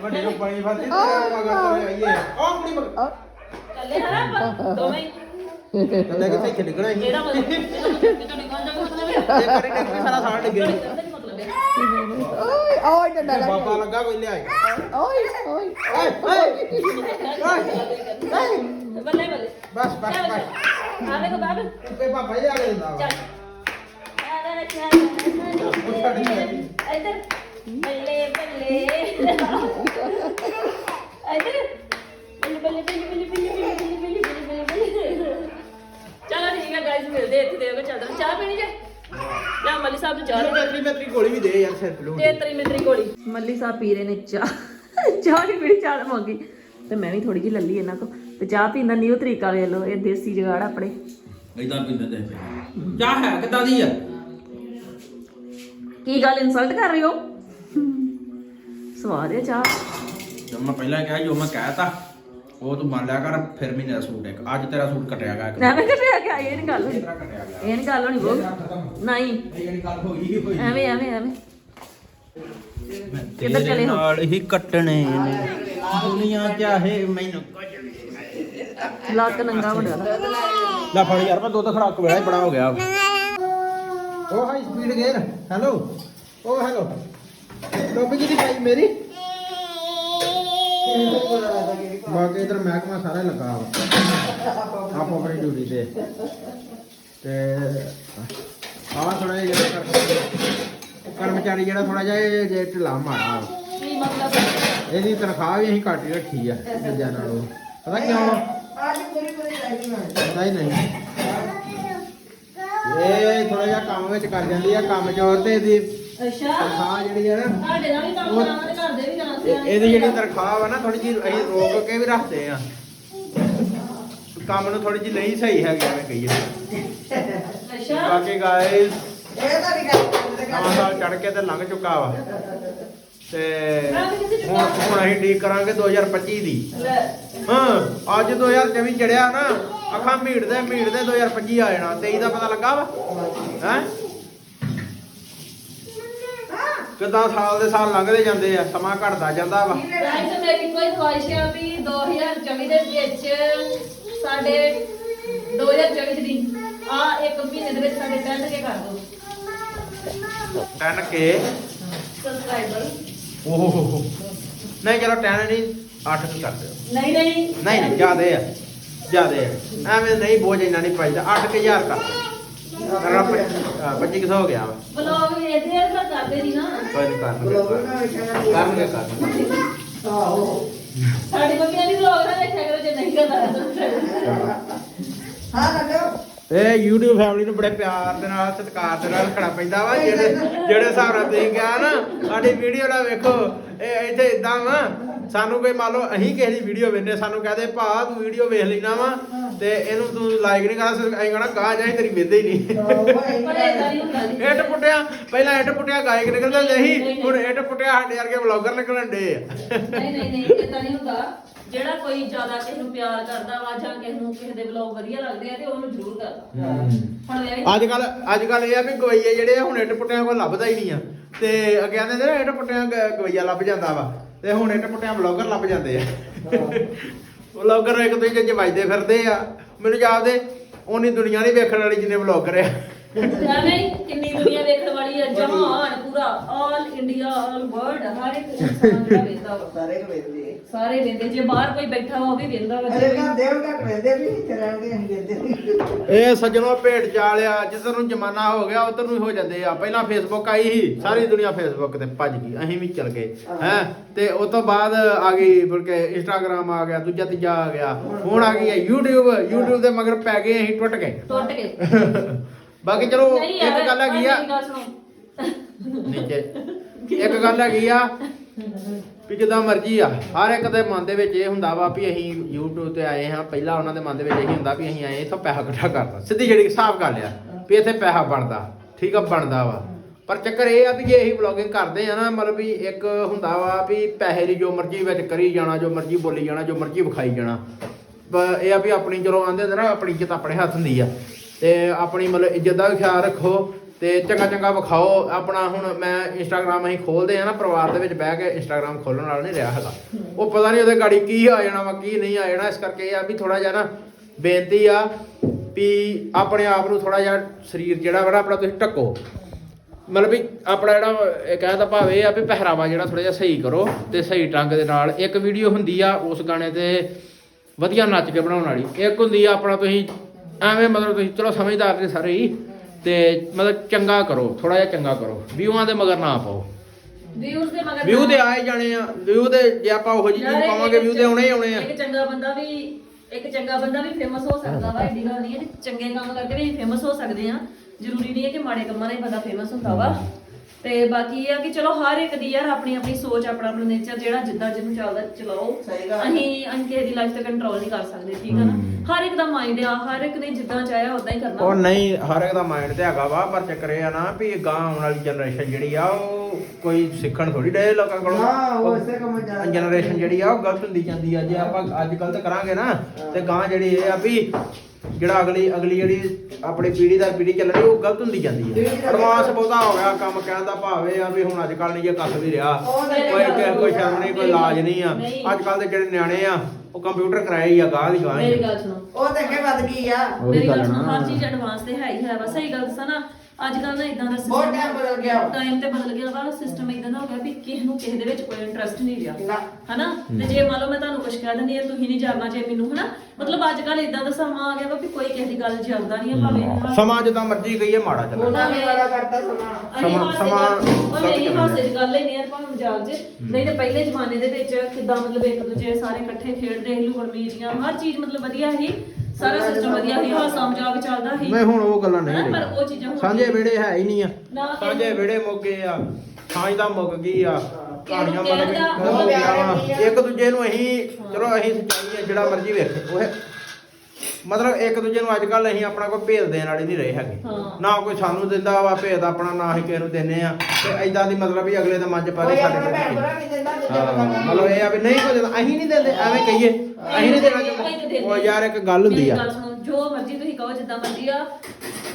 ਵੱਡੇ ਨੂੰ ਪਾਣੀ ਫਸਦੀ ਤੇ ਮਗਰ ਤੇ ਆਈਏ ਉਹ ਕੁੜੀ ਮਗਰ ਚੱਲੇ ਹਰਾ ਦੋਵੇਂ ਤੰਦੇ ਕਿੱਥੇ ਨਿਕਲਣਾ ਸੀ ਇਹਦਾ ਮਤਲਬ ਇਹ ਤਾਂ ਨਿਕਲ ਜਾਵੇ ਮਤਲਬ ਇਹ ਕਰੇ ਟੈਕਸੀ ਸਾਰਾ ਸਾਰਾ ਡਿੱਗੇ ਹੈ ਓਏ ਓਏ ਡੰਡਾ ਲੱਗ ਬਾਬਾ ਲੱਗਾ ਕੋਈ ਲਿਆਏ ਓਏ ਓਏ ਓਏ ਓਏ ਬੱਲੇ ਬੱਲੇ ਬਸ ਬਸ ਬਸ ਆਵੇ ਕੋ ਬਾਬ ਤੇ ਬਾਬਾ ਹੀ ਆ ਦਿੰਦਾ ਵਾ ਚੱਲ ਚੱਲ ਇੱਧਰ ਬੱਲੇ ਬੱਲੇ ਇੱਧਰ ਬੱਲੇ ਬੱਲੇ ਬੱਲੇ ਬੱਲੇ ਬੱਲੇ ਬੱਲੇ ਬੱਲੇ ਬੱਲੇ ਚਲੋ ਠੀਕ ਹੈ ਗਾਇਸ ਮਿਲਦੇ ਇੱਥੇ ਦੇਵੋ ਚੱਲਦਾ ਚਾਹ ਪੀਣੀ ਜੇ ਲੈ ਮੱਲੀ ਸਾਹਿਬ ਨੂੰ ਚਾਹ ਦੇ ਮੈਤਰੀ ਮੈਤਰੀ ਗੋਲੀ ਵੀ ਦੇ ਯਾਰ ਸਿਰ ਪਲੂ ਤੇ ਤਰੀ ਮਿੱਤਰੀ ਗੋਲੀ। ਮੱਲੀ ਸਾਹਿਬ ਪੀ ਰਹੇ ਨੇ ਚਾਹ। ਚਾਹ ਨਹੀਂ ਪੀਣੀ ਚਾਹ ਤਾਂ ਮੰਗੀ। ਤੇ ਮੈਂ ਵੀ ਥੋੜੀ ਜਿਹੀ ਲੱਲੀ ਇਹਨਾਂ ਕੋ ਤੇ ਚਾਹ ਪੀਣ ਦਾ ਨਿਊ ਤਰੀਕਾ ਵੇਖ ਲਓ ਇਹ ਦੇਸੀ ਜਗਾੜ ਆਪਣੇ। ਇਦਾਂ ਪੀਂਦੇ ਤੇ ਚਾਹ। ਹੈ ਕਿਦਾਂ ਦੀ ਆ? ਕੀ ਗੱਲ ਇਨਸਲਟ ਕਰ ਰਹੇ ਹੋ? ਸਵਾਦ ਹੈ ਚਾਹ। ਜਦ ਮੈਂ ਪਹਿਲਾਂ ਕਿਹਾ ਜੋ ਮੈਂ ਕਹਿਤਾ। ਉਹ ਤੂੰ ਮੰਨ ਲਿਆ ਕਰ ਫਿਰ ਮਹੀਨੇ ਦਾ ਸੂਟ ਇੱਕ। ਅੱਜ ਤੇਰਾ ਸੂਟ ਕਟਿਆ ਗਿਆ ਇੱਕ। ਐਵੇਂ ਕਿਹਾ ਗਿਆ ਇਹ ਨਹੀਂ ਗੱਲ ਹੋਣੀ ਤੇਰਾ ਕਟਿਆ ਗਿਆ। ਇਹ ਨਹੀਂ ਗੱਲ ਹੋਣੀ ਬੋ ਨਹੀਂ। ਇਹ ਜਿਹੜੀ ਗੱਲ ਹੀ ਹੋਈ। ਐਵੇਂ ਐਵੇਂ ਐਵੇਂ। ਕਿੱਧਰ ਤੇਰੇ ਚਲੇ ਹੋ? ਨਾਲ ਹੀ ਕੱਟਣੇ ਨੇ। ਦੁਨੀਆ ਚਾਹੇ ਮੈਨੂੰ ਕੁਝ ਲੱਕ ਨੰਗਾ ਦਾ ਲੈ ਫੜ ਯਾਰ ਮੈਂ ਦੁੱਧ ਖੜਾਕ ਵੇਲਾ ਹੀ ਬੜਾ ਹੋ ਗਿਆ। ਉਹ ਹਾਈ ਸਪੀਡ ਗੇਅਰ ਹੈਲੋ। ਉਹ ਹੈਲੋ। ਟੋਪੀ ਕਿਹਦੀ ਪਾਈ ਮੇਰੀ? ਬਾਕੀ ਇਧਰ ਮਹਿਕਮਾ ਸਾਰਾ ਹੀ ਲੱਗਾ ਵਾ। ਆਪੋ ਆਪਣੀ ਡਿਊਟੀ ਤੇ। ਤੇ ਆਹ ਥੋੜਾ ਜਿਹਾ ਕਰਮਚਾਰੀ ਜਿਹੜਾ ਥੋੜਾ ਜਿਹਾ ਇਹ ਜੇ ਢਿੱਲਾ ਮਾਰਾ ਵਾ। ਕੀ ਮਤਲਬ ਇਹਦੀ ਤਨਖਾਹ ਵੀ ਅਸੀਂ ਘੱਟ ਹੀ ਰੱਖੀ ਆ ਦੂਜਿਆਂ ਨਾਲੋਂ। ਪਤਾ ਕਿਉਂ? ਅੱਜ ਪੂਰੀ ਪੂਰੀ ਲਾਈ ਮੈਂ ਪਤਾ ਹੀ ਨਹੀਂ। ਇਹ ਥੋੜਾ ਜਿਹਾ ਕੰਮ ਵਿੱਚ ਕਰ ਜਾਂਦੀ ਆ ਕੰਮ ਚੋਰ ਤੇ ਇਹਦੀ ਅੱਛਾ। ਤਨਖਾਹ ਜਿਹੜੀ ਆ ਨਾ ਤੁਹਾਡੇ ਨਾਲ ਵੀ ਕੰਮ ਕਰਾਵਾਂ ਤੇ ਘਰ ਦੇ ਵੀ ਇਹ- ਇਹਦੀ ਜਿਹੜੀ ਤਨਖਾਹ ਵਾ ਨਾ ਥੋੜੀ ਜਿਹੀ ਅਸੀਂ ਰੋਕ ਕੇ ਵੀ ਰੱਖਦੇ ਆ। ਕੰਮ ਨੂੰ ਥੋੜੀ ਜਿਹੀ ਨਹੀਂ ਸਹੀ ਹੈਗੀ ਐਵੇਂ ਕਹੀਏ। ਅੱਛਾ। ਬਾਕੀ ਗਾਇਸ ਇਹ ਤਾਂ ਨਹੀਂ ਗੱਲ ਕਰਦੇ ਨਵਾਂ ਸਾਲ ਚੜ ਕੇ ਤੇ ਲੰਘ ਚੁੱਕਾ ਵਾ। ਤੇ ਮੈਂ ਹੁਣ ਹੁਣ ਅਸੀਂ ਡੀਕ ਕਰਾਂਗੇ 2025 ਦੀ। ਲੈ। ਹਾਂ ਅੱਜ 2024 ਚੜਿਆ ਨਾ ਅੱਖਾਂ ਮੀੜਦੇ ਮੀੜਦੇ 2025 ਆ ਜਾਣਾ। 23 ਦਾ ਪਤਾ ਲੱਗਾ ਵਾ। ਹੈ? ਕਿਦਾਂ ਸਾਲ ਦੇ ਸਾਲ ਲੰਘਦੇ ਜਾਂਦੇ ਆ ਸਮਾਂ ਘਟਦਾ ਜਾਂਦਾ ਵਾ। ਗਾਇਸ ਮੇਰੀ ਕੋਈ ਖੁਆਇਸ਼ ਹੈ ਵੀ 2024 ਦੇ ਵਿੱਚ ਸਾਡੇ 2024 ਦੀ ਆ ਇੱਕ ਮਹੀਨੇ ਦੇ ਵਿੱਚ ਸਾਡੇ 10 ਕੇ ਕਰ ਦਿਓ। 10 ਕੇ ਸਬਸਕ੍ਰਾਈਬਰ ਓਹ ਹੋ ਹੋ। ਨਹੀਂ ਚਲੋ 10 ਨਹੀਂ 8 ਕੁ ਕਰ ਦਿਓ। ਨਹੀਂ ਨਹੀਂ। ਨਹੀਂ ਜ਼ਿਆਦੇ ਆ ਜ਼ਿਆਦੇ ਆ। ਐਵੇਂ ਨਹੀਂ ਬੋਝ ਇੰਨਾ ਨਹੀਂ ਪਾਈਦਾ 8000 ਕਰ ਰੱਬ 25 ਕਿਸਾ ਹੋ ਗਿਆ? ਵਾ ਬਲੌਗ ਵੇਖਦੇ ਆ ਪਰ ਕਰਦੇ ਨਹੀਂ ਨਾ। ਕੋਈ ਨਹੀਂ ਕਰਨਗੇ ਕਰਨਗੇ ਕਰਨਗੇ ਸਾਡੀ ਮੰਮੀ ਨੇ ਵੀ ਬਲੌਗ ਨਾ ਦੇਖਿਆ ਕਰੋ ਜੇ ਨਹੀਂ ਕਰਦਾ ਹਾਂ ਲੱਗੋ ਇਹ YouTube ਫੈਮਿਲੀ ਨੂੰ ਬੜੇ ਪਿਆਰ ਦੇ ਨਾਲ ਸਤਿਕਾਰ ਦੇ ਨਾਲ ਰੱਖਣਾ ਪੈਂਦਾ ਵਾ ਜਿਹੜੇ ਜਿਹੜੇ ਹਿਸਾਬ ਨਾਲ ਤੁਸੀਂ ਕਿਹਾ ਨਾ ਸਾਡੀ ਵੀਡੀਓ ਨਾਲ ਵੇਖੋ ਇਹ ਇੱਥੇ ਇਦਾਂ ਵਾ ਸਾਨੂੰ ਕੋਈ ਮੰਨ ਲਓ ਅਸੀਂ ਕਿਸੇ ਦੀ ਵੀਡੀਓ ਵੇਖਨੇ ਸਾਨੂੰ ਕਹਦੇ ਭਾ ਤੂੰ ਵੀਡੀਓ ਵੇਖ ਲੈਣਾ ਵਾ ਤੇ ਇਹਨੂੰ ਤੂੰ ਲਾਈਕ ਨਹੀਂ ਕਰਦਾ ਅਸੀਂ ਕਹਣਾ ਗਾਹ ਜਾਈ ਤੇਰੀ ਵੇਖਦੇ ਹੀ ਨਹੀਂ। ਨਹੀਂ। ਇੱਟ ਪੁੱਟਿਆ ਪਹਿਲਾਂ ਇੱਟ ਪੁੱਟਿਆ ਗਾਇਕ ਨਿਕਲਦੇ ਸੀ ਹੁਣ ਇੱਟ ਪੁੱਟਿਆ ਸਾਡੇ ਵਰਗੇ ਵਲੌਗਰ ਨਿਕਲਣ ਡੇ ਆ। ਨਹੀਂ ਨਹੀਂ ਨਹੀਂ ਇਦਾਂ ਨਹੀਂ ਹੁੰਦਾ। ਜਿਹੜਾ ਕੋਈ ਜ਼ਿਆਦਾ ਕਿਸੇ ਨੂੰ ਪਿਆਰ ਕਰਦਾ ਵਾ ਜਾਂ ਕਿਸੇ ਨੂੰ ਕਿਸੇ ਦੇ ਬਲੌਗ ਵਧੀਆ ਲੱਗਦੇ ਆ ਤੇ ਉਹਨੂੰ ਜ਼ਰੂਰ ਕਰਦਾ ਹੁਣ ਇਹ ਅੱਜ ਕੱਲ ਅੱਜ ਕੱਲ ਇਹ ਆ ਵੀ ਗਵਈਏ ਜਿਹੜੇ ਆ ਹੁਣ ਇੱਟ ਪੁੱਟਿਆਂ ਕੋਲ ਲੱਭਦਾ ਹੀ ਨਹੀਂ ਆ। ਤੇ ਅੱਗੇ ਆਂਦੇ ਨੇ ਇੱਟ ਪੁੱਟਿਆਂ ਗਵਈਆ ਲੱਭ ਜਾਂਦਾ ਵਾ। ਤੇ ਹੁਣ ਇੱਟ ਪੁੱਟਿਆਂ ਬਲੌਗਰ ਲੱਭ ਜਾਂਦੇ ਆ। ਬਲੌਗਰ ਇੱਕ ਦੂਜੇ ਚ ਵੱਜਦੇ ਫਿਰਦੇ ਆ। ਮੈਨੂੰ ਜਾਪਦੇ ਉਨੀ ਦੁਨੀਆ ਨਹੀਂ ਵੇਖਣ ਵਾਲੀ ਜਿੰਨੇ ਬਲੌਗਰ ਆ। ਨਹੀਂ ਕਿੰਨੀ ਦੁਨੀਆ ਵੇਖਣ ਵਾਲੀ ਹੈ ਜਹਾਨ ਪੂਰਾ ਆਲ ਇੰਡੀਆ ਆਲ ਵਰਲਡ ਹਰ ਇੱਕ ਇਨਸਾਨ ਜਿਹੜਾ ਵੇਖਦਾ ਵਾ। ਸਾਰੇ ਕੋ ਵੇਖਦੇ ਸਾਰੇ ਵੇਖਦੇ ਜੇ ਬਾਹਰ ਕੋਈ ਬੈਠਾ ਵਾ ਉਹ ਵੀ ਵੇਖਦਾ ਵਾ। ਅਰੇ ਘਰ ਦੇ ਘੱਟ ਵੇਖਦੇ ਵੀ ਇੱਥੇ ਰਹਿਣਗੇ ਅਸੀਂ ਵੇਖਦੇ ਇਹ ਸੱਜਣੋ ਭੇਡ ਚਾਲਿਆ ਜਿੱਧਰ ਨੂੰ ਜ਼ਮਾਨਾ ਹੋ ਗਿਆ ਉਧਰ ਨੂੰ ਹੀ ਹੋ ਜਾਂਦੇ ਆ। ਪਹਿਲਾਂ ਫੇਸਬੁੱਕ ਆਈ ਸੀ ਸਾਰੀ ਦੁਨੀਆ ਫੇਸਬੁੱਕ ਤੇ ਭੱਜ ਗਈ ਅਸੀਂ ਵੀ ਚੱਲ ਗਏ ਹੈ। ਤੇ ਉਸ ਤੋਂ ਬਾਅਦ ਆ ਗਈ ਬਲਕਿ ਇੰਸਟਾਗ੍ਰਾਮ ਆ ਗਿਆ ਦੂਜਾ ਤੀਜਾ ਆ ਗਿਆ ਹੁਣ ਆ ਗਈ ਹੈ YouTube YouTube ਦੇ ਮਗਰ ਪੈ ਗਏ ਅਸੀਂ ਟੁੱਟ ਗਏ। ਟੁੱਟ ਗਏ। ਬਾਕੀ ਚਲੋ ਨਹੀਂ ਯਾਰ ਇੱਕ ਗੱਲ ਹੈਗੀ ਆ। ਮੇਰੀ ਗੱਲ ਸੁਣੋ। ਨੀਚੇ। ਇੱਕ ਗੱਲ ਹੈਗੀ ਆ ਵੀ ਜਿੱਦਾਂ ਮਰਜ਼ੀ ਆ ਹਰ ਇੱਕ ਦੇ ਮਨ ਦੇ ਵਿੱਚ ਇਹ ਹੁੰਦਾ ਵਾ ਵੀ ਅਸੀਂ YouTube ਤੇ ਆਏ ਹਾਂ ਪਹਿਲਾਂ ਉਹਨਾਂ ਦੇ ਮਨ ਦੇ ਵਿੱਚ ਇਹ ਹੁੰਦਾ ਵੀ ਅਸੀਂ ਆਏ ਇੱਥੋਂ ਪੈਸਾ ਇਕੱਠਾ ਕਰਦਾ ਸਿੱਧੀ ਜਿਹੜੀ ਹਿਸਾਬ ਗੱਲ ਆ ਵੀ ਇੱਥੇ ਪੈਸਾ ਬਣਦਾ ਠੀਕ ਆ ਬਣਦਾ ਵਾ। ਪਰ ਚੱਕਰ ਇਹ ਆ ਵੀ ਜੇ ਅਸੀਂ ਵਲੌਗਿੰਗ ਕਰਦੇ ਆ ਨਾ ਮਤਲਬ ਵੀ ਇੱਕ ਹੁੰਦਾ ਵਾ ਵੀ ਪੈਸੇ ਦੀ ਜੋ ਮਰਜ਼ੀ ਵਿੱਚ ਕਰੀ ਜਾਣਾ ਜੋ ਮਰਜ਼ੀ ਬੋਲੀ ਜਾਣਾ ਜੋ ਮਰਜ਼ੀ ਵਿਖਾਈ ਜਾਣਾ। ਬ- ਇਹ ਆ ਵੀ ਆਪਣੀ ਚਲੋ ਆਂਦੇ ਹੁੰਦੇ ਨਾ ਆਪਣੀ ਇੱਜ਼ਤ ਆਪਣੇ ਹੱਥ ਹੁੰਦੀ ਆ। ਤੇ ਆਪਣੀ ਮਤਲਬ ਇੱਜ਼ਤ ਦਾ ਵੀ ਖਿਆਲ ਰੱਖੋ ਤੇ ਚੰਗਾ ਚੰਗਾ ਵਿਖਾਓ। ਆਪਣਾ ਹੁਣ ਮੈਂ ਇੰਸਟਾਗ੍ਰam ਅਸੀਂ ਖੋਲਦੇ ਆ ਨਾ, ਪਰਿਵਾਰ ਦੇ ਵਿੱਚ ਬਹਿ ਕੇ ਇੰਸਟਾਗ੍ਰam ਖੋਲਣ ਵਾਲਾ ਨਹੀਂ ਰਿਹਾ ਹੈਗਾ। ਉਹ ਪਤਾ ਨਹੀਂ ਉਹਦੇ ਗਾੜੀ ਕੀ ਆ ਜਾਣਾ ਵਾ, ਕੀ ਨਹੀਂ ਆ ਜਾਣਾ। ਇਸ ਕਰਕੇ ਇਹ ਆ ਵੀ ਥੋੜਾ ਜਿਹਾ ਨਾ ਬੇਨਤੀ ਆ ਵੀ ਆਪਣੇ ਆਪ ਨੂੰ ਥੋੜਾ ਜਿਹਾ ਸਰੀਰ ਜਿਹੜਾ ਵਾ ਨਾ ਆਪਣਾ ਤੁਸੀਂ ਢੱਕੋ। ਮਤਲਬ ਵੀ ਆਪਣਾ ਜਿਹੜਾ ਇਹ ਕਹਿਣ ਦਾ ਭਾਵ ਇਹ ਆ ਵੀ ਪਹਿਰਾਵਾ ਜਿਹੜਾ ਥੋੜਾ ਜਿਹਾ ਸਹੀ ਕਰੋ ਤੇ ਸਹੀ ਢੰਗ ਦੇ ਨਾਲ। ਇੱਕ ਵੀਡੀਓ ਹੁੰਦੀ ਆ ਉਸ ਗਾਣੇ ਤੇ ਵਧੀਆ ਨੱਚ ਕੇ ਬਣਾਉਣ ਵਾਲੀ। ਇੱਕ ਹੁੰਦੀ ਆ ਆਪਣਾ ਤੁਸੀਂ ਐਵੇਂ ਮਤਲਬ ਤੁਸੀਂ ਚਲੋ ਸਮਝਦਾਰ ਨੇ ਸਾਰੇ ਹੀ ਤੇ ਮਤਲਬ ਚੰਗਾ ਕਰੋ ਥੋੜਾ ਜਿਹਾ ਚੰਗਾ ਕਰੋ। ਵਿਊਆਂ ਦੇ ਮਗਰ ਨਾ ਪਾਓ। ਵਿਊਜ਼ ਦੇ ਮਗਰ ਵਿਊ ਤੇ ਆਏ ਜਾਣੇ ਆ। ਵਿਊ ਤੇ ਜੇ ਆਪਾਂ ਉਹੋ ਜਿਹੀ ਚੀਜ਼ ਇੱਕ- ਪਾਵਾਂਗੇ ਵਿਊ ਤੇ ਆਉਣੇ ਹੀ ਆਉਣੇ ਆ। ਇੱਕ ਚੰਗਾ ਬੰਦਾ ਵੀ ਇੱਕ ਚੰਗਾ ਬੰਦਾ ਵੀ ਫੇਮਸ ਹੋ ਸਕਦਾ ਵਾ ਏਡੀ ਗੱਲ ਨਹੀਂ ਹੈ ਕਿ ਚੰਗੇ ਕੰਮ ਕਰਕੇ ਵੀ ਫੇਮਸ ਹੋ ਸਕਦੇ ਆ ਜ਼ਰੂਰੀ ਨਹੀਂ ਹੈ ਕਿ ਮਾੜੇ ਕੰਮਾਂ ਨਾਲ ਹੀ ਬੰਦਾ ਫੇਮਸ ਹੁੰਦਾ ਵਾ। ਤੇ ਬਾਕੀ ਇਹ ਆ ਕਿ ਚਲੋ ਹਰ ਇੱਕ ਦੀ ਯਾਰ ਆਪਣੀ ਆਪਣੀ ਸੋਚ ਆਪਣਾ ਆਪਣਾ ਨੇਚਰ ਜਿਹੜਾ ਜਿੱਦਾਂ ਜਿਹਨੂੰ ਚੱਲਦਾ ਚਲਾਓ। ਸਹੀ ਗੱਲ। ਅਸੀਂ ਅਸੀਂ ਕਿਸੇ ਦੀ ਲਾਈਫ ਤੇ ਕੰਟਰੋਲ ਨਹੀਂ ਕਰ ਸਕਦੇ ਠੀਕ ਹੈ ਨਾ? ਹਰ ਇੱਕ ਦਾ ਮਾਈਂਡ ਆ ਹਰ ਇੱਕ ਨੇ ਜਿੱਦਾਂ ਚਾਹਿਆ ਉਦਾਂ ਹੀ ਕਰਨਾ। ਉਹ ਨਹੀਂ ਹਰ ਇੱਕ ਦਾ ਮਾਈਂਡ ਤੇ ਹੈਗਾ ਵਾ ਪਰ ਚੱਕਰ ਇਹ ਆ ਨਾ ਵੀ ਗਾਂ ਆਉਣ ਵਾਲੀ ਜਨਰੇਸ਼ਨ ਜਿਹੜੀ ਆ ਉਹ ਕੋਈ ਸਿੱਖਣ ਥੋੜੀ ਡੇ ਲੋਕਾਂ ਕੋਲੋਂ। ਹਾਂ, ਉਹ ਇਸੇ ਕੰਮ ਜ਼ਿਆਦਾ ਜਨਰੇਸ਼ਨ ਜਿਹੜੀ ਆ ਉਹ ਗਲਤ ਹੁੰਦੀ ਜਾਂਦੀ ਆ। ਜੇ ਆਪਾਂ ਅੱਜ ਗਲਤ ਕਰਾਂਗੇ ਨਾ ਤੇ ਗਾਂ ਜਿਹੜੀ ਇਹ ਆ ਵੀ ਜਿਹੜਾ ਅਗਲੀ ਅਗਲੀ ਜਿਹੜੀ ਆਪਣੀ ਪੀੜ੍ਹੀ ਦਰ ਪੀੜ੍ਹੀ ਚੱਲਣੀ ਉਹ ਗਲਤ ਹੁੰਦੀ ਜਾਂਦੀ ਆ। ਐਡਵਾਂਸ ਬਹੁਤਾ ਹੋ ਗਿਆ ਕੰਮ ਕਹਿਣ ਦਾ ਭਾਵ ਇਹ ਆ ਵੀ ਹੁਣ ਅੱਜ ਕੱਲ ਨਹੀਂ ਇਹ ਕੱਖ ਵੀ ਰਿਹਾ। ਕੋਈ ਕੋਈ ਸ਼ਰਮ ਨਹੀਂ ਕੋਈ ਲਾਜ ਨਹੀਂ ਆ। ਅੱਜ ਕੱਲ ਦੇ ਜਿਹੜੇ ਨਿਆਣੇ ਆ ਉਹ ਕੰਪਿਊਟਰ ਕਰਾਏ ਹੀ ਆ ਗਾਂ ਦੀ ਗਾਂ ਹੀ ਮੇਰੀ ਗੱਲ ਸੁਣੋ। ਉਹ ਤੇ ਅੱਗੇ ਵੱਧ ਗਈ ਆ। ਮੇਰੀ ਗੱਲ ਸੁਣੋ ਹਰ ਚੀਜ਼ ਐਡਵਾਂਸ ਤੇ ਹੈ ਹੀ ਹੈ। ਬਸ ਸਹੀ ਗੱਲ ਦੱਸਾਂ ਨਾ ਅੱਜ ਕੱਲ ਨਾ ਇਦਾਂ ਦਾ ਬਹੁਤ time ਬਦਲ ਗਿਆ ਵਾ। ਟਾਈਮ ਤੇ ਬਦਲ ਗਿਆ ਵਾ। ਸਿਸਟਮ ਇਦਾਂ ਦਾ ਹੋ ਗਿਆ ਵੀ ਕਿਸੇ ਨੂੰ ਕਿਸੇ ਦੇ ਵਿੱਚ ਕੋਈ ਇੰਟਰਸਟ ਨਹੀਂ ਰਿਹਾ। ਨਾ। ਹਨਾ? ਤੇ ਜੇ ਮੰਨ ਲਓ ਮੈਂ ਤੁਹਾਨੂੰ ਕੁਝ ਕਹਿ ਦਿੰਦੀ ਆ ਤੁਸੀਂ ਨਹੀਂ ਜਾਣਨਾ ਜੇ ਮੈਨੂੰ ਹਨਾ? ਮਤਲਬ ਅੱਜ ਕੱਲ ਇਦਾਂ ਦਾ ਸਮਾਂ ਆ ਗਿਆ ਵਾ ਵੀ ਕੋਈ ਕਿਸੇ ਦੀ ਗੱਲ ਜਾਂਦਾ ਨਹੀਂ ਆ ਭਾਵੇਂ ਸਮਾਂ ਜਿੱਦਾਂ ਮਰਜ਼ੀ ਕਹੀਏ ਮਾੜਾ ਚੱਲਣਾ ਉਹਨਾਂ ਨੇ ਵਾਲਾ ਕਰਤਾ ਸਮਾਂ। ਸਮਾਂ- ਸਮਾਂ ਉਹ ਸਭ ਨਹੀਂ ਚੱਲਣਾ। ਹਾਸੇ ਦੀ ਗੱਲ ਹੀ ਨਹੀਂ ਹੈ ਭਾਵੇਂ ਮਜ਼ਾਕ ਚ ਨਹੀਂ ਤੇ ਪਹਿਲੇ ਜ਼ਮਾਨੇ ਦੇ ਵਿੱਚ ਕਿੱਦਾਂ ਮਤਲਬ ਇੱਕ ਦੂਜੇ ਸਾਰੇ ਇਕੱਠੇ ਖੇਡਦੇ ਸੀ ਲੁਕਣ ਹਰ ਚੀਜ਼ ਮਤਲਬ ਵਧੀਆ ਸੀ। ਸਾਰਾ ਸਿਸਟਮ ਵਧੀਆ ਸੀ ਹਾਸਾ ਮਜ਼ਾਕ ਚੱਲਦਾ ਸੀ। ਨਹੀਂ ਹੁਣ ਉਹ ਗੱਲਾਂ ਨਹੀਂ ਹੈਂ, ਪਰ ਰਹੀਆਂ ਉਹ ਚੀਜ਼ਾਂ ਹੁਣ ਸਾਂਝੇ ਵਿਹੜੇ ਹੈ ਹੀ ਨਹੀਂ ਆ। ਨਾ ਸਾਂਝੇ ਵਿਹੜੇ ਮੁੱਕ ਗਏ ਆ। ਸਾਂਝ ਦਾ ਮੁੱਕ ਗਈ ਆ। ਕਹਾਣੀਆਂ ਮਤਲਬ? ਖਤਮ ਹੋ ਵਾ ਇੱਕ ਦੂਜੇ ਨੂੰ ਅਸੀਂ ਚਲੋ ਅਸੀਂ ਸੱਚਾਈ ਆ ਜਿਹੜਾ ਮਰਜ਼ੀ ਵੇਖੇ। ਉਹ ਹੈ। ਮਤਲਬ ਇੱਕ ਦੂਜੇ ਨੂੰ ਅੱਜ ਕੱਲ ਅਸੀਂ ਆਪਣਾ ਕੋਈ ਭੇਦ ਦੇਣ ਵਾਲੇ ਨਹੀਂ ਰਹੇ ਹੈਗੇ। ਹਾਂ। ਨਾ ਕੋਈ ਸਾਨੂੰ ਦਿੰਦਾ ਵਾ ਭੇਦ ਆਪਣਾ ਨਾ ਹੀ ਕਿਸੇ ਨੂੰ ਦਿੰਦੇ ਆ। ਤੇ ਐਦਾਂ ਦੀ ਮਤਲਬ ਵੀ ਅਗਲੇ ਦੇ ਮਨ ਚ ਪਾਰੇ ਕੋਈ ਸਾਡੇ ਆਪਣਾ ਭੈਣ ਕੋਲ ਭਰਾ ਨਹੀਂ ਦਿੰਦਾ ਦੂਜਾ ਹਾਂ, ਬੰਦਾ ਮਤਲਬ ਇਹ ਆ ਵੀ ਨਹੀਂ ਕੋਈ ਦਿੰਦਾ ਅਸੀਂ ਨਹੀਂ ਦਿੰਦੇ ਐਵੇਂ ਕਹੀਏ। ਅਸੀਂ ਨਹੀਂ ਦੇਣਾ ਚਾਹੁੰਦੇ। ਉਹ ਯਾਰ ਇੱਕ ਗੱਲ ਹੁੰਦੀ ਮੇਰੀ ਆ ਗੱਲ ਸੁਣੋ ਜੋ ਮਰਜ਼ੀ ਤੁਸੀਂ ਕਹੋ ਜਿੱਦਾਂ ਮਰਜ਼ੀ ਆ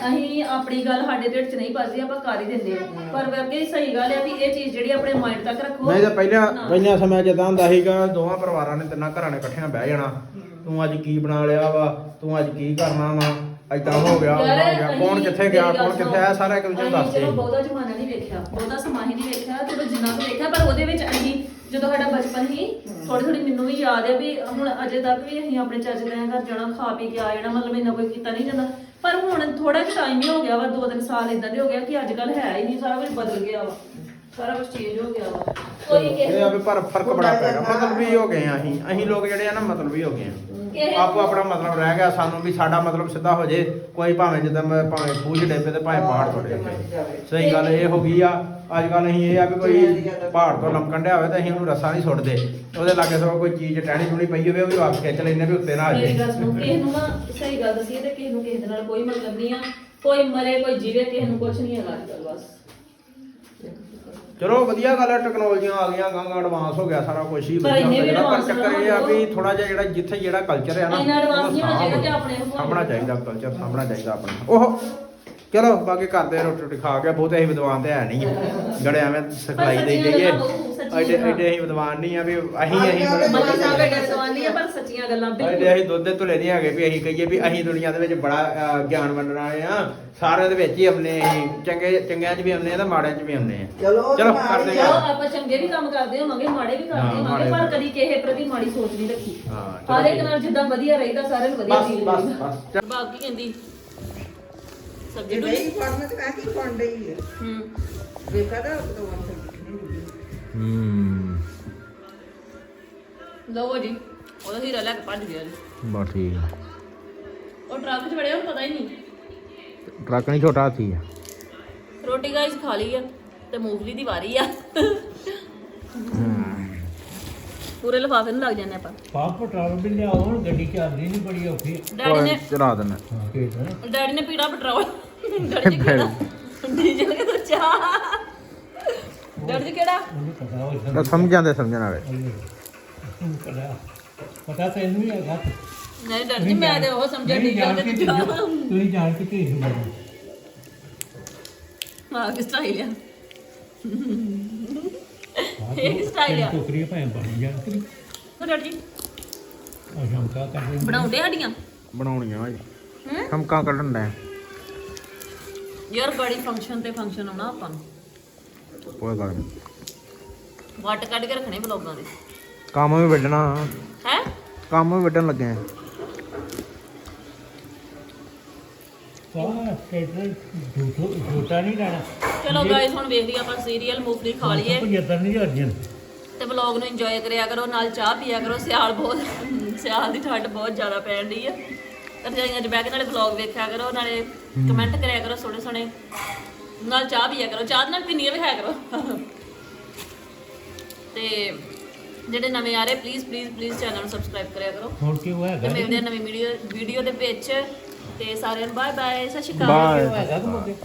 ਅਸੀਂ ਆਪਣੀ ਗੱਲ ਸਾਡੇ ਢਿੱਡ 'ਚ ਨਹੀਂ ਵੱਜਦੀ ਆਪਾਂ ਕਰ ਹੀ ਦਿੰਦੇ ਆ। ਪਰ ਵਰਗੇ ਸਹੀ ਗੱਲ ਆ ਵੀ ਇਹ ਚੀਜ਼ ਜਿਹੜੀ ਆਪਣੇ ਮਾਈਂਡ ਤੱਕ ਰੱਖੋ। ਨਹੀਂ ਤਾਂ ਪਹਿਲਾਂ ਨਾ। ਪਹਿਲਾਂ ਸਮੇਂ ਜਿੱਦਾਂ ਹੁੰਦਾ ਸੀਗਾ ਦੋਵਾਂ ਪਰਿਵਾਰਾਂ ਨੇ ਤਿੰਨਾਂ ਘਰਾਂ ਨੇ ਇਕੱਠਿਆਂ ਬਹਿ ਜਾਣਾ। ਤੂੰ ਅੱਜ ਕੀ ਬਣਾ ਲਿਆ ਵਾ? ਤੂੰ ਅੱਜ ਕੀ ਕਰਨਾ ਵਾ? ਏਦਾਂ ਹੋ ਗਿਆ ਓਦਾਂ ਹੋ ਗਿਆ। ਕੌਣ ਕਿੱਥੇ ਗਿਆ ਕੌਣ ਕਿੱਥੇ ਆਇਆ ਸਾਰਾ ਇੱਕ ਦੂਜੇ ਨੂੰ ਅਸੀਂ ਦੱਸਦੇ ਚਲੋ ਬਹੁਤਾ ਜ਼ਮਾਨਾ ਨਹੀਂ ਵੇਖਿਆ ਬਹੁਤਾ ਸਮਾਂ ਹੀ ਨਹੀਂ ਵੇਖਿਆ ਚਲੋ ਜਿੰਨਾ ਕੁ ਵੇਖਿਆ ਪਰ ਉਹਦੇ ਵਿੱਚ ਅਸੀਂ ਜਦੋਂ ਸਾਡਾ ਬਚਪਨ ਸੀ ਥੋੜੀ ਥੋੜੀ ਮੈਨੂੰ ਵੀ ਯਾਦ ਹੈ ਵੀ ਹੁਣ ਅਜੇ ਤੱਕ ਵੀ ਅਸੀਂ ਆਪਣੇ ਚਾਚੇ ਦੇ ਘਰ ਜਾਣਾ ਖਾ ਪੀ ਕੇ ਆ ਜਾਣਾ ਮਤਲਬ ਇੰਨਾ ਕੋਈ ਕੀਤਾ ਨਹੀਂ ਜਾਂਦਾ। ਪਰ ਹੁਣ ਥੋੜਾ ਜਿਹਾ ਟਾਈਮ ਹੀ ਹੋ ਗਿਆ ਵਾ ਦੋ ਤਿੰਨ ਸਾਲ ਇਦਾਂ ਦੇ ਹੋ ਗਿਆ ਕਿ ਅੱਜ ਕੱਲ ਹੈ ਹੀ ਨਹੀਂ ਸਾਰਾ ਕੁਝ ਬਦਲ ਗਿਆ ਵਾ। ਸਾਰਾ ਕੁਝ ਚੇਂਜ ਹੋ ਗਿਆ ਵਾ। ਕੋਈ ਇਹ ਕਿਸੇ ਆ ਵੀ ਪਰ ਫ਼ਰਕ ਬੜਾ ਪੈ ਗਿਆ। ਮਤਲਬ ਵੀ ਹੋ ਗਏ ਆ ਅਸੀਂ ਅਸੀਂ ਲੋਕ ਜਿਹੜੇ ਆ ਨਾ ਮਤਲਬ ਵੀ ਹੋ ਗਏ ਆ। ਆਪੋ ਆਪਣਾ ਮਤਲਬ ਰਹਿ ਗਿਆ ਸਾਨੂੰ ਵੀ ਸਾਡਾ ਮਤਲਬ ਸਿੱਧਾ ਹੋ ਜੇ। ਕੋਈ ਭਾਵੇਂ ਜਿੱਦਾਂ ਮੈਂ ਭਾਵੇਂ ਖੂਜ ਡੇਪੇ ਤੇ ਭਾਵੇਂ ਪਹਾੜ ਤੋਂ ਡੇਪੇ ਸਹੀ ਗੱਲ ਇਹ ਹੋ ਗਈ ਆ। ਅੱਜ ਕੱਲ ਅਸੀਂ ਇਹ ਆ ਵੀ ਕੋਈ ਪਹਾੜ ਤੋਂ ਲਮਕਣ ਡਿਆ ਹੋਵੇ ਤਾਂ ਅਸੀਂ ਉਹਨੂੰ ਰੱਸਾ ਨਹੀਂ ਸੁੱਟਦੇ। ਉਹਦੇ ਲਾਗੇ ਸਗੋਂ ਕੋਈ ਚੀਜ਼ ਟਹਿਣੀ ਟੁਣੀ ਪਈ ਹੋਵੇ ਉਹ ਵੀ ਵਾਪਸ ਖਿੱਚ ਲੈਂਦੇ ਵੀ ਉੱਤੇ ਨਾ ਆ ਮੇਰੀ ਗੱਲ ਸੁਣੋ ਕਿਸੇ ਨੂੰ ਨਾ ਸਹੀ ਗੱਲ ਦੱਸੀਏ ਤੇ ਕਿਸੇ ਨੂੰ ਕਿਸੇ ਦੇ ਨਾਲ ਕੋਈ ਮਤਲਬ ਨਹੀਂ ਆ। ਕੋਈ ਮਰੇ ਕੋਈ ਜੀਵੇ ਕਿਸੇ ਨੂੰ ਕੁਝ ਨਹੀਂ ਹੈਗਾ ਅੱਜ ਬਸ। ਚਲੋ ਵਧੀਆ ਗੱਲ ਹੈ ਟੈਕਨੋਲੋਜੀਆਂ ਆ ਗਈਆਂ ਗਾਂਗਾ ਐਡਵਾਂਸ ਹੋ ਗਿਆ ਸਾਰਾ ਕੁਝ ਹੀ ਪਰ ਇੰਨੇ ਵੀ ਗਿਆ ਪਰ advance ਚੱਕਰ ਇਹ ਆ ਵੀ। ਥੋੜਾ ਜਿਹਾ ਜਿਹੜਾ ਜਿੱਥੇ ਜਿਹੜਾ ਕਲਚਰ ਹੈ ਨਾ ਇੰਨਾ advance ਨਹੀਂ ਹੋਣਾ ਚਾਹੀਦਾ ਕਿ ਆਪਣੇ ਨੂੰ। ਚਾਹੀਦਾ ਕਲਚਰ ਸਾਂਭਣਾ ਚਾਹੀਦਾ ਆਪਣਾ। ਉਹ ਚਲੋ ਬਾਕੀ ਕਰਦੇ ਰੋਟੀ ਰੋਟੀ ਖਾ ਕੇ ਬਹੁਤੇ ਅਸੀਂ ਵਿਦਵਾਨ ਤੇ ਹੈ ਨਹੀਂ। ਜਿਹੜੇ ਐਵੇਂ ਸਿਖਲਾਈ ਦੇ ਜਾਈਏ ਐਡੇ। ਐਡੇ ਅਸੀਂ ਵਿਦਵਾਨ ਨਹੀਂ ਆ ਵੀ ਅਸੀਂ ਅਸੀਂ ਮਤਲਬ ਸਾਹਿਬ ਦਾ ਗਰਦਵਾਨੀ ਆ ਪਰ ਸੱਚੀਆਂ ਗੱਲਾਂ ਐਡੇ ਬਿਲਕੁਲ ਅਸੀਂ ਦੁੱਧ ਦੇ ਧੁਲੇ ਨਹੀਂ ਹੈਗੇ ਵੀ ਅਸੀਂ ਕਹੀਏ ਵੀ ਅਸੀਂ ਦੁਨੀਆ ਦੇ ਵਿੱਚ ਬੜਾ ਗਿਆਨ ਵੰਡਣ ਵਾਲੇ ਆ ਸਾਰਿਆਂ ਦੇ ਵਿੱਚ ਹੀ ਆਉਂਦੇ ਅਸੀਂ ਚੰਗੇ ਚੰਗਿਆਂ 'ਚ ਵੀ ਆਉਂਦੇ ਆ ਤੇ ਮਾੜਿਆਂ 'ਚ ਵੀ ਆਉਂਦੇ ਆ ਚਲੋ ਚਲੋ ਕਰਦੇ ਆ ਆਪਾਂ ਚੰਗੇ ਵੀ ਕੰਮ ਕਰਦੇ ਹੋਵਾਂਗੇ ਮਾੜੇ ਵੀ ਹਾਂ, ਕਰਦੇ ਹੋਵਾਂਗੇ ਪਰ। ਕਦੀ ਕਿਸੇ ਪ੍ਰਤੀ ਮਾੜੀ ਸੋਚ ਨਹੀਂ ਰੱਖੀ ਹਾਂ, ਹਰ ਇੱਕ। ਨਾਲ ਜਿੱਦਾਂ ਵਧੀਆ ਰਹੀਦਾ ਸਾਰਿਆਂ ਨੂੰ ਵਧੀਆ ਬਸ ਫੀਲ ਬਸ ਬਸ ਬਾਕੀ ਕਹਿੰਦੀ ਸਬਜ਼ੀ ਜੇ ਡੁੱਲੀ। ਨਹੀਂ ਫੜਨ ਤੇ ਮੈਂ ਕੀ ਫੜਨ ਡਈ ਹੈ ਹੂੰ। ਵੇਖਾ ਤਾਂ ਤੋਂ ਵੰਨ ਹੂੰ। ਲਓ ਜੀ ਉਹਦਾ ਹੀਰਾ ਲੈ ਕੇ ਭੱਜ ਗਿਆ ਜੀ। ਬਸ ਠੀਕ ਆ। ਉਹ ਟਰੱਕ 'ਚ ਵੜਿਆ ਉਹਨੂੰ ਪਤਾ ਹੀ ਨਹੀਂ। ਟਰੱਕ ਨਹੀਂ ਛੋਟਾ ਹਾਥੀ ਆ ਰੋਟੀ ਗਾਈਸ ਖਾ ਲਈ ਆ ਤੇ ਮੂੰਗਫਲੀ ਦੀ ਵਾਰੀ ਆ। ਪੂਰੇ ਲਿਫਾਫੇ ਨੂੰ ਲੱਗ ਜਾਂਦੇ ਆਪਾਂ। ਪਾਪ ਪੈਟਰੋਲ ਵੀ ਲਿਆਓ ਹੁਣ ਗੱਡੀ ਚੱਲਦੀ ਨਹੀਂ ਬੜੀ ਔਖੀ। ਡੈਡੀ ਨੇ ਚਲਾ ਦਿੰਦਾ। ਹੈ। ਡੈਡੀ ਨੇ ਪੀਣਾ ਪੈਟਰੋਲ। ਡੈਡੀ ਕਿਹੜਾ? ਡੀਜ਼ਲ ਕਿ ਚਾਹ? ਡੈਡੀ ਕਿਹੜਾ? ਉਹਨੂੰ ਪਤਾ ਉਹ ਤਾਂ ਸਮਝਾਂ। ਦੇ ਸਮਝਣ ਵਾਲੇ। ਪਤਾ ਪਤਾ ਤੈਨੂੰ ਹੀ ਹੈਗਾ ਨਹੀਂ ਡੈਡੀ ਮੈਂ ਤੇ ਉਹ ਸਮਝਿਆ ਡੀਜ਼ਲ ਜਾਣ ਕੇ ਤੇ ਚਾਹ ਤੁਸੀਂ ਜਾਣ ਕੇ ਭੇਜ ਮੈਨੂੰ। ਹਾਂ ਕਿਸ ਸਟਾਈਲ ਆ। ਇਹ ਸਟਾਈਲ ਆ। ਟੋਕਰੀ ਭਾਂ ਬਣ ਜਾਣ ਕਿ ਉਹ ਡੈਡੀ ਜੀ? ਆ ਸ਼ੰਕਾ ਕਰਦੇ ਬਣਾਉਂਦੇ ਸਾਡੀਆਂ? ਬਣਾਉਣੀਆਂ ਭਾਈ ਹੂੰ? ਹਮਕਾਂ ਕੱਢਣ ਦਾ ਯਾਰ ਬੜੀ ਫੰਕਸ਼ਨ ਤੇ ਫੰਕਸ਼ਨ ਆਉਣਾ ਆਪਾਂ ਨੂੰ। ਕੋਈ ਗੱਲ ਨਹੀਂ ਵੱਟ ਕੱਢ ਕੇ ਰੱਖਣੇ ਬਲੌਗਾਂ ਦੇ। ਕੰਮ ਵੀ ਵੱਢਣਾ। ਹੈ? ਕੰਮ ਵੀ ਵੱਢਣ ਲੱਗੇ ਆ। ਸਾਰਾ ਸਟੇਟਰ ਝੂਠੋ ਨਹੀਂ ਰਹਿਣਾ ਚਲੋ ਗਾਇਸ ਹੁਣ ਵੇਖਦੇ ਆਪਾਂ ਸੀਰੀਅਲ ਮੂੰਗਫਲੀ ਖਾ ਲਈਏ। 75 ਨਹੀਂ ਅਰਜਨ ਤੇ ਵਲੌਗ ਨੂੰ ਇੰਜੋਏ ਕਰਿਆ ਕਰੋ ਨਾਲ ਚਾਹ ਪੀਆ ਕਰੋ ਸਿਆਲ ਬਹੁਤ ਸਿਆਲ ਦੀ ਠੰਡ ਬਹੁਤ ਜ਼ਿਆਦਾ ਪੈਣ ਡਈ ਆ। ਤੇ 'ਚ ਬਹਿ ਕੇ ਨਾਲੇ ਵਲੌਗ ਵੇਖਿਆ ਕਰੋ ਨਾਲੇ ਕਮੈਂਟ ਕਰਿਆ ਕਰੋ ਸੋਹਣੇ ਸੋਹਣੇ। ਨਾਲ ਚਾਹ ਪੀਆ ਕਰੋ ਚਾਹ ਦੇ ਨਾਲ ਪੀਨੀਆਂ ਵੀ ਖਾਇਆ ਕਰੋ। ਤੇ ਜਿਹੜੇ ਨਵੇਂ ਆ ਰਹੇ ਪਲੀਜ਼ ਪਲੀਜ਼ ਪਲੀਜ਼ ਚੈਨਲ ਨੂੰ ਸਬਸਕ੍ਰਾਈਬ ਕਰਿਆ ਕਰੋ। ਹੁਣ ਕੀ ਤੇ ਹੈਗਾ ਮਿਲਦੇ ਆ ਨਵੀਂ ਵੀਡੀਓ ਵੀਡੀਓ ਦੇ ਵਿੱਚ। ਤੇ ਸਾਰਿਆਂ ਨੂੰ ਬਾਏ ਬਾਏ ਸਤਿ ਸ਼੍ਰੀ ਅਕਾਲ। ਬਾਏ